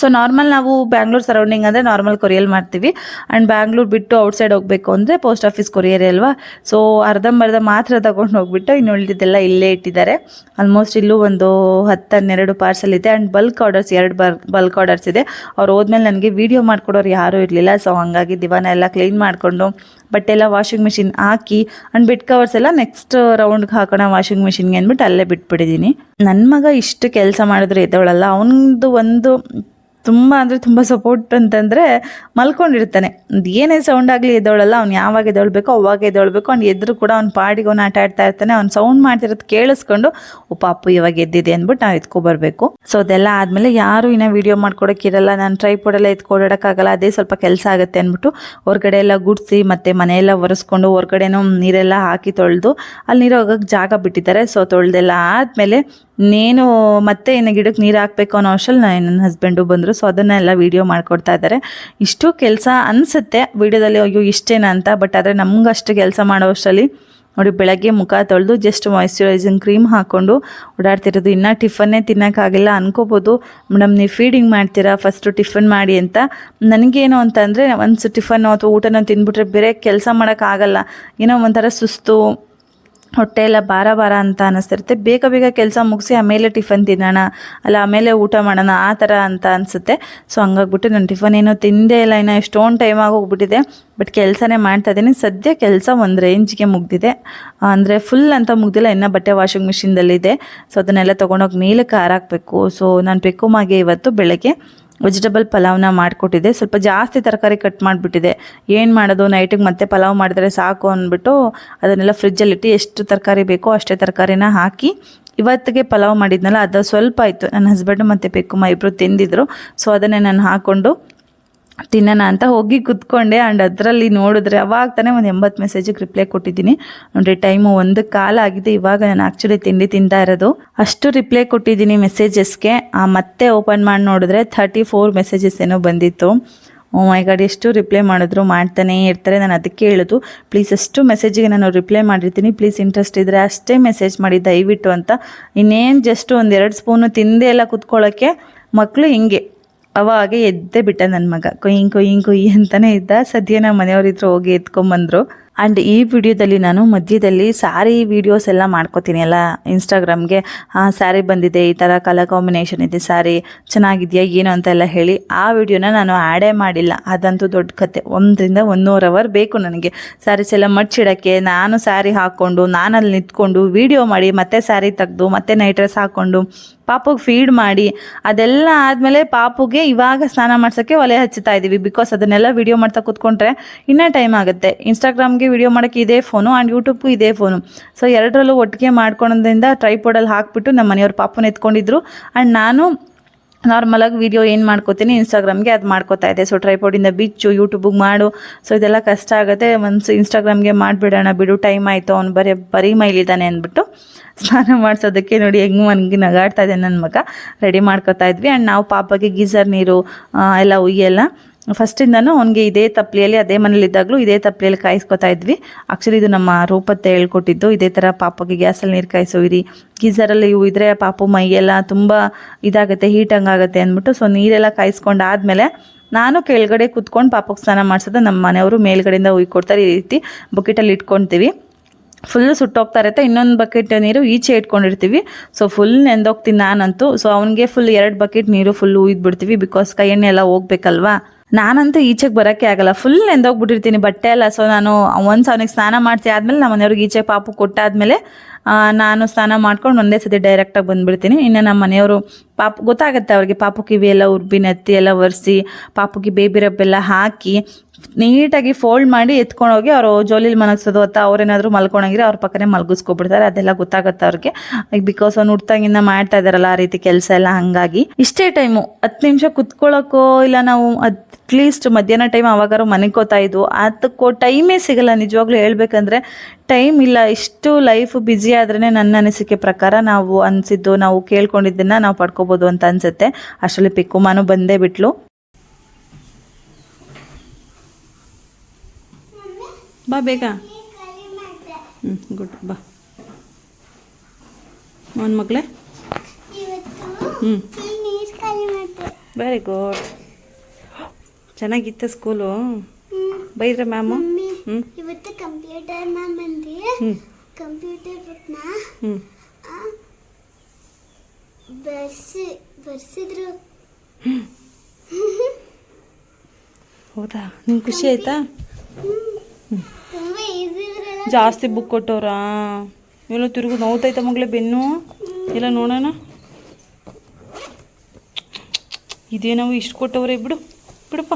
ಸೊ ನಾರ್ಮಲ್ ನಾವು ಬ್ಯಾಂಗ್ಳೂರ್ ಸರೌಂಡಿಂಗ್ ಅಂದರೆ ನಾರ್ಮಲ್ ಕೊರಿಯಲ್ ಮಾಡ್ತೀವಿ. ಆ್ಯಂಡ್ ಬ್ಯಾಂಗ್ಳೂರ್ ಬಿಟ್ಟು ಔಟ್ಸೈಡ್ ಹೋಗಬೇಕು ಅಂದರೆ ಪೋಸ್ಟ್ ಆಫೀಸ್ ಕೊರಿಯರ್ ಅಲ್ವಾ? ಸೊ ಅರ್ಧಂಬರ್ಧ ಮಾತ್ರ ತಗೊಂಡು ಹೋಗ್ಬಿಟ್ಟು ಇನ್ನು ಉಳಿದಿದ್ದೆಲ್ಲ ಇಲ್ಲೇ ಇಟ್ಟಿದ್ದಾರೆ. ಆಲ್ಮೋಸ್ಟ್ ಇಲ್ಲೂ ಒಂದು ಹತ್ತು, ಹನ್ನೆರಡು ಪಾರ್ಸಲ್ ಇದೆ. ಆ್ಯಂಡ್ ಬಲ್ಕ್ ಆರ್ಡರ್ಸ್ ಎರಡು ಬರ್ ಬಲ್ಕ್ ಆರ್ಡರ್ಸ್ ಇದೆ. ಅವ್ರು ಹೋದ್ಮೇಲೆ ನನಗೆ ವೀಡಿಯೋ ಮಾಡ್ಕೊಡೋರು ಯಾರೂ ಇರಲಿಲ್ಲ. ಸೊ ಹಂಗಾಗಿ ದಿವಾನ ಎಲ್ಲ ಕ್ಲೀನ್ ಮಾಡಿಕೊಂಡು ಬಟ್ಟೆ ಎಲ್ಲ ವಾಷಿಂಗ್ ಮಿಷಿನ್ ಹಾಕಿ ಆ್ಯಂಡ್ ಬಿಟ್ ಕವರ್ಸ್ ಎಲ್ಲ ನೆಕ್ಸ್ಟ್ ರೌಂಡ್ಗೆ ಹಾಕೋಣ ವಾಷಿಂಗ್ ಮಿಷಿನ್ಗೆ ಅಂದ್ಬಿಟ್ಟು ಅಲ್ಲೇ ಬಿಟ್ಬಿಟ್ಟಿದ್ದೀನಿ. ನನ್ನ ಮಗ ಇಷ್ಟು ಕೆಲಸ ಮಾಡಿದ್ರೆ ಎದ್ದವಳಲ್ಲ. ಅವನದು ಒಂದು ತುಂಬ ಅಂದರೆ ತುಂಬ ಸಪೋರ್ಟ್ ಅಂತಂದರೆ ಮಲ್ಕೊಂಡಿರ್ತಾನೆ ಅದು ಏನೇ ಸೌಂಡ್ ಆಗಲಿ ಎದ್ದೋಳಲ್ಲ, ಅವ್ನು ಯಾವಾಗ ಎದ್ದೊಳ್ಬೇಕೋ ಅವಾಗ ಎದ್ದೊಳ್ಬೇಕು. ಅವ್ನು ಎದ್ರು ಕೂಡ ಅವ್ನು ಪಾಡಿಗೆ ಅವ್ನು ಆಟ ಆಡ್ತಾ ಇರ್ತಾನೆ. ಅವ್ನು ಸೌಂಡ್ ಮಾಡ್ತಿರೋದು ಕೇಳಿಸ್ಕೊಂಡು, ಓ ಪಾಪು, ಇವಾಗ ಎದ್ದಿದೆ ಅಂದ್ಬಿಟ್ಟು ನಾವು ಎತ್ಕೊಬರ್ಬೇಕು ಸೊ ಅದೆಲ್ಲ ಆದಮೇಲೆ ಯಾರು ಇನ್ನೂ ವೀಡಿಯೋ ಮಾಡ್ಕೊಡೋಕ್ಕಿರಲ್ಲ ನಾನು ಟ್ರೈಪೋಡೆಲ್ಲ ಎತ್ಕೊಡೋಕ್ಕಾಗಲ್ಲ ಅದೇ ಸ್ವಲ್ಪ ಕೆಲಸ ಆಗುತ್ತೆ ಅಂದ್ಬಿಟ್ಟು ಹೊರಗಡೆ ಎಲ್ಲ ಗುಡಿಸಿ ಮತ್ತು ಮನೆಯೆಲ್ಲ ಒರೆಸ್ಕೊಂಡು ಹೊರಗಡೆನೂ ನೀರೆಲ್ಲ ಹಾಕಿ ತೊಳೆದು, ಅಲ್ಲಿ ನೀರು ಹೋಗೋಕ್ಕೆ ಜಾಗ ಬಿಟ್ಟಿದ್ದಾರೆ. ಸೊ ತೊಳೆದೆಲ್ಲ ಆದಮೇಲೆ ನೇನು ಮತ್ತೆ ಇನ್ನು ಗಿಡಕ್ಕೆ ನೀರು ಹಾಕಬೇಕು ಅನ್ನೋ ಅಷ್ಟರಲ್ಲಿ ನನ್ನ ಹಸ್ಬೆಂಡು ಬಂದರು. ಸೊ ಅದನ್ನೆಲ್ಲ ವೀಡಿಯೋ ಮಾಡಿಕೊಡ್ತಾ ಇದ್ದಾರೆ ಇಷ್ಟು ಕೆಲಸ ಅನಿಸುತ್ತೆ ವೀಡಿಯೋದಲ್ಲಿ, ಅಯ್ಯೋ, ಇಷ್ಟೇನಾ ಅಂತ. ಬಟ್ ಆದರೆ ನಮ್ಗೆ ಅಷ್ಟು ಕೆಲಸ ಮಾಡೋ ಅಷ್ಟರಲ್ಲಿ ನೋಡಿ, ಬೆಳಗ್ಗೆ ಮುಖ ತೊಳೆದು ಜಸ್ಟ್ ಮಾಯ್ಶ್ಚರೈಸಿಂಗ್ ಕ್ರೀಮ್ ಹಾಕ್ಕೊಂಡು ಓಡಾಡ್ತಿರೋದು. ಇನ್ನೂ ಟಿಫನ್ನೇ ತಿನ್ನೋಕ್ಕಾಗಿಲ್ಲ ಅನ್ಕೋಬೋದು. ಮೇಡಮ್, ನೀವು ಫೀಡಿಂಗ್ ಮಾಡ್ತೀರಾ? ಫಸ್ಟು ಟಿಫನ್ ಮಾಡಿ ಅಂತ. ನನಗೇನು ಅಂತಂದರೆ ಒಂದು ಟಿಫನ್ನು ಅಥವಾ ಊಟನ ತಿಂದ್ಬಿಟ್ರೆ ಬೇರೆ ಕೆಲಸ ಮಾಡೋಕ್ಕಾಗಲ್ಲ. ಏನೋ ಒಂಥರ ಸುಸ್ತು ಹೊಟ್ಟೆ ಎಲ್ಲ ಭಾರ ಭಾರ ಅಂತ ಅನಿಸ್ತಿರುತ್ತೆ. ಬೇಗ ಬೇಗ ಕೆಲಸ ಮುಗಿಸಿ ಆಮೇಲೆ ಟಿಫನ್ ತಿನ್ನೋಣ, ಅಲ್ಲ ಆಮೇಲೆ ಊಟ ಮಾಡೋಣ, ಆ ಥರ ಅಂತ ಅನಿಸುತ್ತೆ. ಸೊ ಹಂಗಾಗ್ಬಿಟ್ಟು ನಾನು ಟಿಫನ್ ಏನೋ ತಿಂದೇ ಇಲ್ಲ, ಇನ್ನು ಎಷ್ಟೊಂದು ಟೈಮ್ ಆಗೋಗ್ಬಿಟ್ಟಿದೆ. ಬಟ್ ಕೆಲಸನೇ ಮಾಡ್ತಾ ಇದ್ದೀನಿ. ಸದ್ಯ ಕೆಲಸ ಒಂದು ರೇಂಜ್ಗೆ ಮುಗ್ದಿದೆ. ಅಂದರೆ ಫುಲ್ ಅಂತ ಮುಗ್ದಿಲ್ಲ, ಇನ್ನೂ ಬಟ್ಟೆ ವಾಷಿಂಗ್ ಮಿಷಿನ್ದಲ್ಲಿದೆ ಸೊ ಅದನ್ನೆಲ್ಲ ತೊಗೊಂಡೋಗಿ ಮೇಲಕ್ಕೆ ಹಾರಾಕಬೇಕು ಸೊ ನಾನು ಪೆಕ್ಕುಮಾಗೆ ಇವತ್ತು ಬೆಳಗ್ಗೆ ವೆಜಿಟಬಲ್ ಪಲಾವ್ನ ಮಾಡಿಕೊಟ್ಟಿದ್ದೆ. ಸ್ವಲ್ಪ ಜಾಸ್ತಿ ತರಕಾರಿ ಕಟ್ ಮಾಡಿಬಿಟ್ಟಿದೆ. ಏನು ಮಾಡೋದು? ನೈಟಿಗೆ ಮತ್ತೆ ಪಲಾವ್ ಮಾಡಿದರೆ ಸಾಕು ಅಂದ್ಬಿಟ್ಟು ಅದನ್ನೆಲ್ಲ ಫ್ರಿಜ್ಜಲ್ಲಿಟ್ಟು ಎಷ್ಟು ತರಕಾರಿ ಬೇಕೋ ಅಷ್ಟೇ ತರಕಾರಿನ ಹಾಕಿ ಇವತ್ತಿಗೆ ಪಲಾವ್ ಮಾಡಿದ್ನಲ್ಲ, ಅದು ಸ್ವಲ್ಪ ಆಯಿತು. ನನ್ನ ಹಸ್ಬೆಂಡು ಮತ್ತು ಪೆಕ್ಕುಮ್ಮ ಇಬ್ಬರು ತಿಂದಿದ್ರು. ಸೊ ಅದನ್ನೇ ನಾನು ಹಾಕ್ಕೊಂಡು ತಿನ್ನೋಣ ಅಂತ ಹೋಗಿ ಕುತ್ಕೊಂಡೆ ಆ್ಯಂಡ್ ಅದರಲ್ಲಿ ನೋಡಿದ್ರೆ ಅವಾಗ ತಾನೇ ಒಂದು ಎಂಬತ್ತು ಮೆಸೇಜಿಗೆ ರಿಪ್ಲೈ ಕೊಟ್ಟಿದ್ದೀನಿ. ನೋಡಿ ಟೈಮು ಒಂದು ಕಾಲ ಆಗಿದೆ. ಇವಾಗ ನಾನು ಆ್ಯಕ್ಚುಲಿ ತಿಂಡಿ ತಿಂತಾ ಇರೋದು. ಅಷ್ಟು ರಿಪ್ಲೈ ಕೊಟ್ಟಿದ್ದೀನಿ ಮೆಸೇಜಸ್ಗೆ ಮತ್ತೆ ಓಪನ್ ಮಾಡಿ ನೋಡಿದ್ರೆ ಥರ್ಟಿ ಫೋರ್ ಮೆಸೇಜಸ್ ಏನೋ ಬಂದಿತ್ತು. ಓ ಮೈ ಗಾಡ್ ಎಷ್ಟು ರಿಪ್ಲೈ ಮಾಡಿದ್ರು, ಮಾಡ್ತಾನೆ ಇರ್ತಾರೆ. ನಾನು ಅದಕ್ಕೆ ಹೇಳೋದು ಪ್ಲೀಸ್ ಅಷ್ಟು ಮೆಸೇಜಿಗೆ ನಾನು ರಿಪ್ಲೈ ಮಾಡಿರ್ತೀನಿ. ಪ್ಲೀಸ್ ಇಂಟ್ರೆಸ್ಟ್ ಇದ್ದರೆ ಅಷ್ಟೇ ಮೆಸೇಜ್ ಮಾಡಿ, ದಯವಿಟ್ಟು ಅಂತ. ಇನ್ನೇನು ಜಸ್ಟ್ ಒಂದು ಎರಡು ಸ್ಪೂನು ತಿಂದೆ ಎಲ್ಲ ಕುತ್ಕೊಳ್ಳೋಕ್ಕೆ ಮಕ್ಕಳು ಹಿಂಗೆ. ಅವಾಗೆ ಎದ್ದೇ ಬಿಟ್ಟ ನನ್ನ ಮಗ. ಕೊಯ್ಯಿಂಗ್ ಕೊಯ್ಯಿಂಗ್ ಕೊಯ್ಯಿ ಅಂತಾನೆ ಇದ್ದ. ಸದ್ಯ ನಮ್ಮ ಮನೆಯವ್ರಿದ್ರು ಹೋಗಿ ಎತ್ಕೊಂಬಂದ್ರು. ಆ್ಯಂಡ್ ಈ ವಿಡಿಯೋದಲ್ಲಿ ನಾನು ಮಧ್ಯದಲ್ಲಿ ಸ್ಯಾರಿ ವೀಡಿಯೋಸ್ ಎಲ್ಲ ಮಾಡ್ಕೋತೀನಿ ಅಲ್ಲ ಇನ್ಸ್ಟಾಗ್ರಾಮ್ಗೆ ಹಾಂ ಸ್ಯಾರಿ ಬಂದಿದೆ, ಈ ಥರ ಕಲರ್ ಕಾಂಬಿನೇಷನ್ ಇದೆ ಸ್ಯಾರಿ ಚೆನ್ನಾಗಿದೆಯಾ, ಏನು ಅಂತ ಎಲ್ಲ ಹೇಳಿ. ಆ ವಿಡಿಯೋನ ನಾನು ಆ್ಯಡೇ ಮಾಡಿಲ್ಲ. ಅದಂತೂ ದೊಡ್ಡ ಕತೆ. ಒಂದರಿಂದ ಒಂದೂವರೆ ಅವರ್ ಬೇಕು ನನಗೆ. ಸ್ಯಾರೀಸ್ ಎಲ್ಲ ಮಡ್ಚಿಡೋಕ್ಕೆ, ನಾನು ಸ್ಯಾರಿ ಹಾಕ್ಕೊಂಡು ಅಲ್ಲಿ ನಿಂತ್ಕೊಂಡು ವೀಡಿಯೋ ಮಾಡಿ, ಮತ್ತೆ ಸ್ಯಾರಿ ತೆಗೆದು, ಮತ್ತೆ ನೈಟ್ ಡ್ರೆಸ್ ಹಾಕ್ಕೊಂಡು, ಪಾಪುಗೆ ಫೀಡ್ ಮಾಡಿ, ಅದೆಲ್ಲ ಆದಮೇಲೆ ಪಾಪುಗೆ ಇವಾಗ ಸ್ನಾನ ಮಾಡ್ಸೋಕ್ಕೆ ಒಲೆ ಹಚ್ಚುತ್ತಾ ಇದ್ದೀವಿ ಬಿಕಾಸ್ ಅದನ್ನೆಲ್ಲ ವಿಡಿಯೋ ಮಾಡ್ತಾ ಕೂತ್ಕೊಂಡ್ರೆ ಇನ್ನೂ ಟೈಮ್ ಆಗುತ್ತೆ. ಇನ್ಸ್ಟಾಗ್ರಾಮ್ಗೆ ವಿಡಿಯೋ ಮಾಡೋಕ್ಕೆ ಇದೇ ಫೋನು ಆ್ಯಂಡ್ ಯೂಟ್ಯೂಬ್ಗೂ ಇದೇ ಫೋನು ಸೊ ಎರಡರಲ್ಲೂ ಒಟ್ಟಿಗೆ ಮಾಡ್ಕೊಳೋದ್ರಿಂದ ಟ್ರೈಪೋಡಲ್ಲಿ ಹಾಕ್ಬಿಟ್ಟು ನಮ್ಮ ಮನೆಯವ್ರ ಪಾಪನ ಎತ್ಕೊಂಡಿದ್ರು. ಆ್ಯಂಡ್ ನಾನು ನಾರ್ಮಲಾಗಿ ವೀಡಿಯೋ ಏನು ಮಾಡ್ಕೋತೀನಿ ಇನ್ಸ್ಟಾಗ್ರಾಮ್ಗೆ ಅದು ಮಾಡ್ಕೋತಾ ಇದೆ ಸೊ ಟ್ರೈಪೋಡಿಂದ ಬಿಚ್ಚು ಯೂಟ್ಯೂಬಿಗೆ ಮಾಡು. ಸೊ ಇದೆಲ್ಲ ಕಷ್ಟ ಆಗುತ್ತೆ. ಒಂದು ಇನ್ಸ್ಟಾಗ್ರಾಮ್ಗೆ ಮಾಡಿಬಿಡೋಣ ಬಿಡು ಟೈಮ್ ಆಯಿತು. ಅವ್ನು ಬರೀ ಬರೀ ಮೈಲಿದ್ದಾನೆ ಅಂದ್ಬಿಟ್ಟು ಸ್ನಾನ ಮಾಡಿಸೋದಕ್ಕೆ ನೋಡಿ ಹೆಂಗೆ ಮನ್ಗೆ ನಗಾಡ್ತಾ ಇದೆ ನನ್ನ ಮಗ. ರೆಡಿ ಮಾಡ್ಕೋತಾ ಇದ್ವಿ. ಆ್ಯಂಡ್ ನಾವು ಪಾಪಗೆ ಗೀಸರ್, ನೀರು ಎಲ್ಲ, ಉಯ್ಯೆಲ್ಲ ಫಸ್ಟಿಂದನೂ ಅವ್ನಿಗೆ ಇದೇ ತಪ್ಲಿಯಲ್ಲಿ, ಅದೇ ಮನೇಲಿದ್ದಾಗಲೂ ಇದೇ ತಪ್ಲಿಯಲ್ಲಿ ಕಾಯಿಸ್ಕೊತಾ ಇದ್ವಿ. ಆ್ಯಕ್ಚುಲಿ ಇದು ನಮ್ಮ ರೂಪತ್ತೆ ಹೇಳ್ಕೊಟ್ಟಿದ್ದು. ಇದೇ ಥರ ಪಾಪಗೆ ಗ್ಯಾಸಲ್ಲಿ ನೀರು ಕಾಯಿಸೋಯಿರಿ. ಗೀಝರಲ್ಲಿ ಇವು ಇದ್ರೆ ಪಾಪು ಮೈಯೆಲ್ಲ ತುಂಬ ಇದಾಗುತ್ತೆ, ಹೀಟ್ ಹಂಗಾಗುತ್ತೆ ಅಂದ್ಬಿಟ್ಟು ಸೊ ನೀರೆಲ್ಲ ಕಾಯಿಸ್ಕೊಂಡು ಆದಮೇಲೆ ನಾನು ಕೆಳಗಡೆ ಕುತ್ಕೊಂಡು ಪಾಪಕ್ಕೆ ಸ್ನಾನ ಮಾಡಿಸೋದು ನಮ್ಮ ಮನೆಯವರು ಮೇಲ್ಗಡೆಯಿಂದ ಉಯ್ಕೊಡ್ತಾರೆ ಈ ರೀತಿ ಬಕೆಟಲ್ಲಿ ಇಟ್ಕೊಳ್ತೀವಿ ಫುಲ್ ಸುಟ್ಟೋಗ್ತಾ ಇರುತ್ತೆ. ಇನ್ನೊಂದು ಬಕೆಟ್ ನೀರು ಈಚೆ ಇಟ್ಕೊಂಡಿರ್ತೀವಿ. ಸೊ ಫುಲ್ ನೆಂದೋಗ್ತೀನಿ ನಾನಂತೂ. ಸೊ ಅವನಿಗೆ ಫುಲ್ ಎರಡು ಬಕೆಟ್ ನೀರು ಫುಲ್ ಉಯ್ದ್ಬಿಡ್ತೀವಿ ಬಿಕಾಸ್ ಕೈ ಎಣ್ಣೆ ಎಲ್ಲ ಹೋಗ್ಬೇಕಲ್ವಾ? ನಾನಂತೂ ಈಚೆಗೆ ಬರೋಕ್ಕೆ ಆಗಲ್ಲ. ಫುಲ್ ನೆಂದೋಗ್ಬಿಟ್ಟಿರ್ತೀನಿ. ಬಟ್ಟೆ ಎಲ್ಲ ಸೊ ನಾನು ಒಂದು ಅವನಿಗೆ ಸ್ನಾನ ಮಾಡಿಸಿ ಆದಮೇಲೆ ನಮ್ಮ ಮನೆಯವ್ರಿಗೆ ಈಚೆ ಪಾಪು ಕೊಟ್ಟಾದ್ಮೇಲೆ ನಾನು ಸ್ನಾನ ಮಾಡ್ಕೊಂಡು ಒಂದೇ ಸತಿ ಡೈರೆಕ್ಟಾಗಿ ಬಂದುಬಿಡ್ತೀನಿ. ಇನ್ನು ನಮ್ಮ ಮನೆಯವರು ಪಾಪ, ಗೊತ್ತಾಗುತ್ತೆ ಅವ್ರಿಗೆ ಪಾಪು ಕಿವಿ ಎಲ್ಲ ಉರ್ಬಿ, ನೆತ್ತಿ ಎಲ್ಲ ಒರೆಸಿ, ಪಾಪುಗೆ ಬೇಬಿ ರಬ್ಬೆಲ್ಲ ಹಾಕಿ, ನೀಟಾಗಿ ಫೋಲ್ಡ್ ಮಾಡಿ ಎತ್ಕೊಂಡೋಗಿ ಅವರು ಜೋಲಿಲಿ ಮಲಗಿಸೋದು ಅಥವಾ ಅವ್ರೇನಾದರೂ ಮಲ್ಕೊಂಡೋಗಿರಿ ಅವ್ರ ಪಕ್ಕನೇ ಮಲಗಿಸ್ಕೊಬಿಡ್ತಾರೆ. ಅದೆಲ್ಲ ಗೊತ್ತಾಗುತ್ತೆ ಅವ್ರಿಗೆ. ಬಿಕಾಸ್ ಅವ್ನು ಹುಡ್ತಾಗಿಂದ ಮಾಡ್ತಾ ಇದ್ದಾರಲ್ಲ ಆ ರೀತಿ ಕೆಲಸ ಎಲ್ಲ ಹಂಗಾಗಿ. ಇಷ್ಟೇ ಟೈಮು ಹತ್ತು ನಿಮಿಷ ಕುತ್ಕೊಳ್ಳೋಕ್ಕೋ ಇಲ್ಲ ನಾವು ಅದ್ ಅಟ್ಲೀಸ್ಟ್ ಮಧ್ಯಾಹ್ನ ಟೈಮ್ ಅವಾಗಾರು ಮನೆಗೆ ಹೋಗ್ತಾ ಇದ್ವು. ಅದಕ್ಕೂ ಟೈಮೇ ಸಿಗಲ್ಲ. ನಿಜವಾಗ್ಲೂ ಹೇಳ್ಬೇಕಂದ್ರೆ ಟೈಮ್ ಇಲ್ಲ. ಇಷ್ಟು ಲೈಫ್ ಬ್ಯುಸಿ ಆದ್ರೇ ನನ್ನ ಅನಿಸಿಕೆ ಪ್ರಕಾರ ನಾವು ಅನಿಸಿದ್ದು ನಾವು ಕೇಳ್ಕೊಂಡಿದ್ದನ್ನ ನಾವು ಪಡ್ಕೋಬೋದು ಅಂತ ಅನ್ಸುತ್ತೆ. ಅಷ್ಟರಲ್ಲಿ ಪಿಕ್ಕುಮಾನು ಬಂದೇ ಬಿಟ್ಲು. ಬಾ ಬೇಗ. ಹ್ಞೂ ಗುಡ್. ಬಾ. ಅವನ ಮಗಳೇ? ಹ್ಞೂ ಖಾಲಿ ಮಾಡ್ದೆ. ವೆರಿ ಗುಡ್ ಚೆನ್ನಾಗಿತ್ತ ಸ್ಕೂಲು ಬೈದ್ರ ಮ್ಯಾಮು ಇವತ್ತು ಕಂಪ್ಯೂಟರ್ ಮ್ಯಾಮ್ ಬಂದು ಕಂಪ್ಯೂಟರ್ ಬುಕ್ನ ಬರ್ಸಿ ಬರ್ಸಿದ್ರು. ಹೌದಾ? ನಿಮ್ಗೆ ಖುಷಿ ಆಯ್ತಾ? ಜಾಸ್ತಿ ಬುಕ್ ಕೊಟ್ಟವ್ರಾ? ಎಲ್ಲ ತಿರುಗು ನೋವ್ತೈತ ಮಗಳೇ ಬೆನ್ನು? ಎಲ್ಲ ನೋಡೋಣ? ಇದೇನವು ಇಷ್ಟು ಕೊಟ್ಟವ್ರೆ ಬಿಡು. ಬಿಡಪ್ಪ.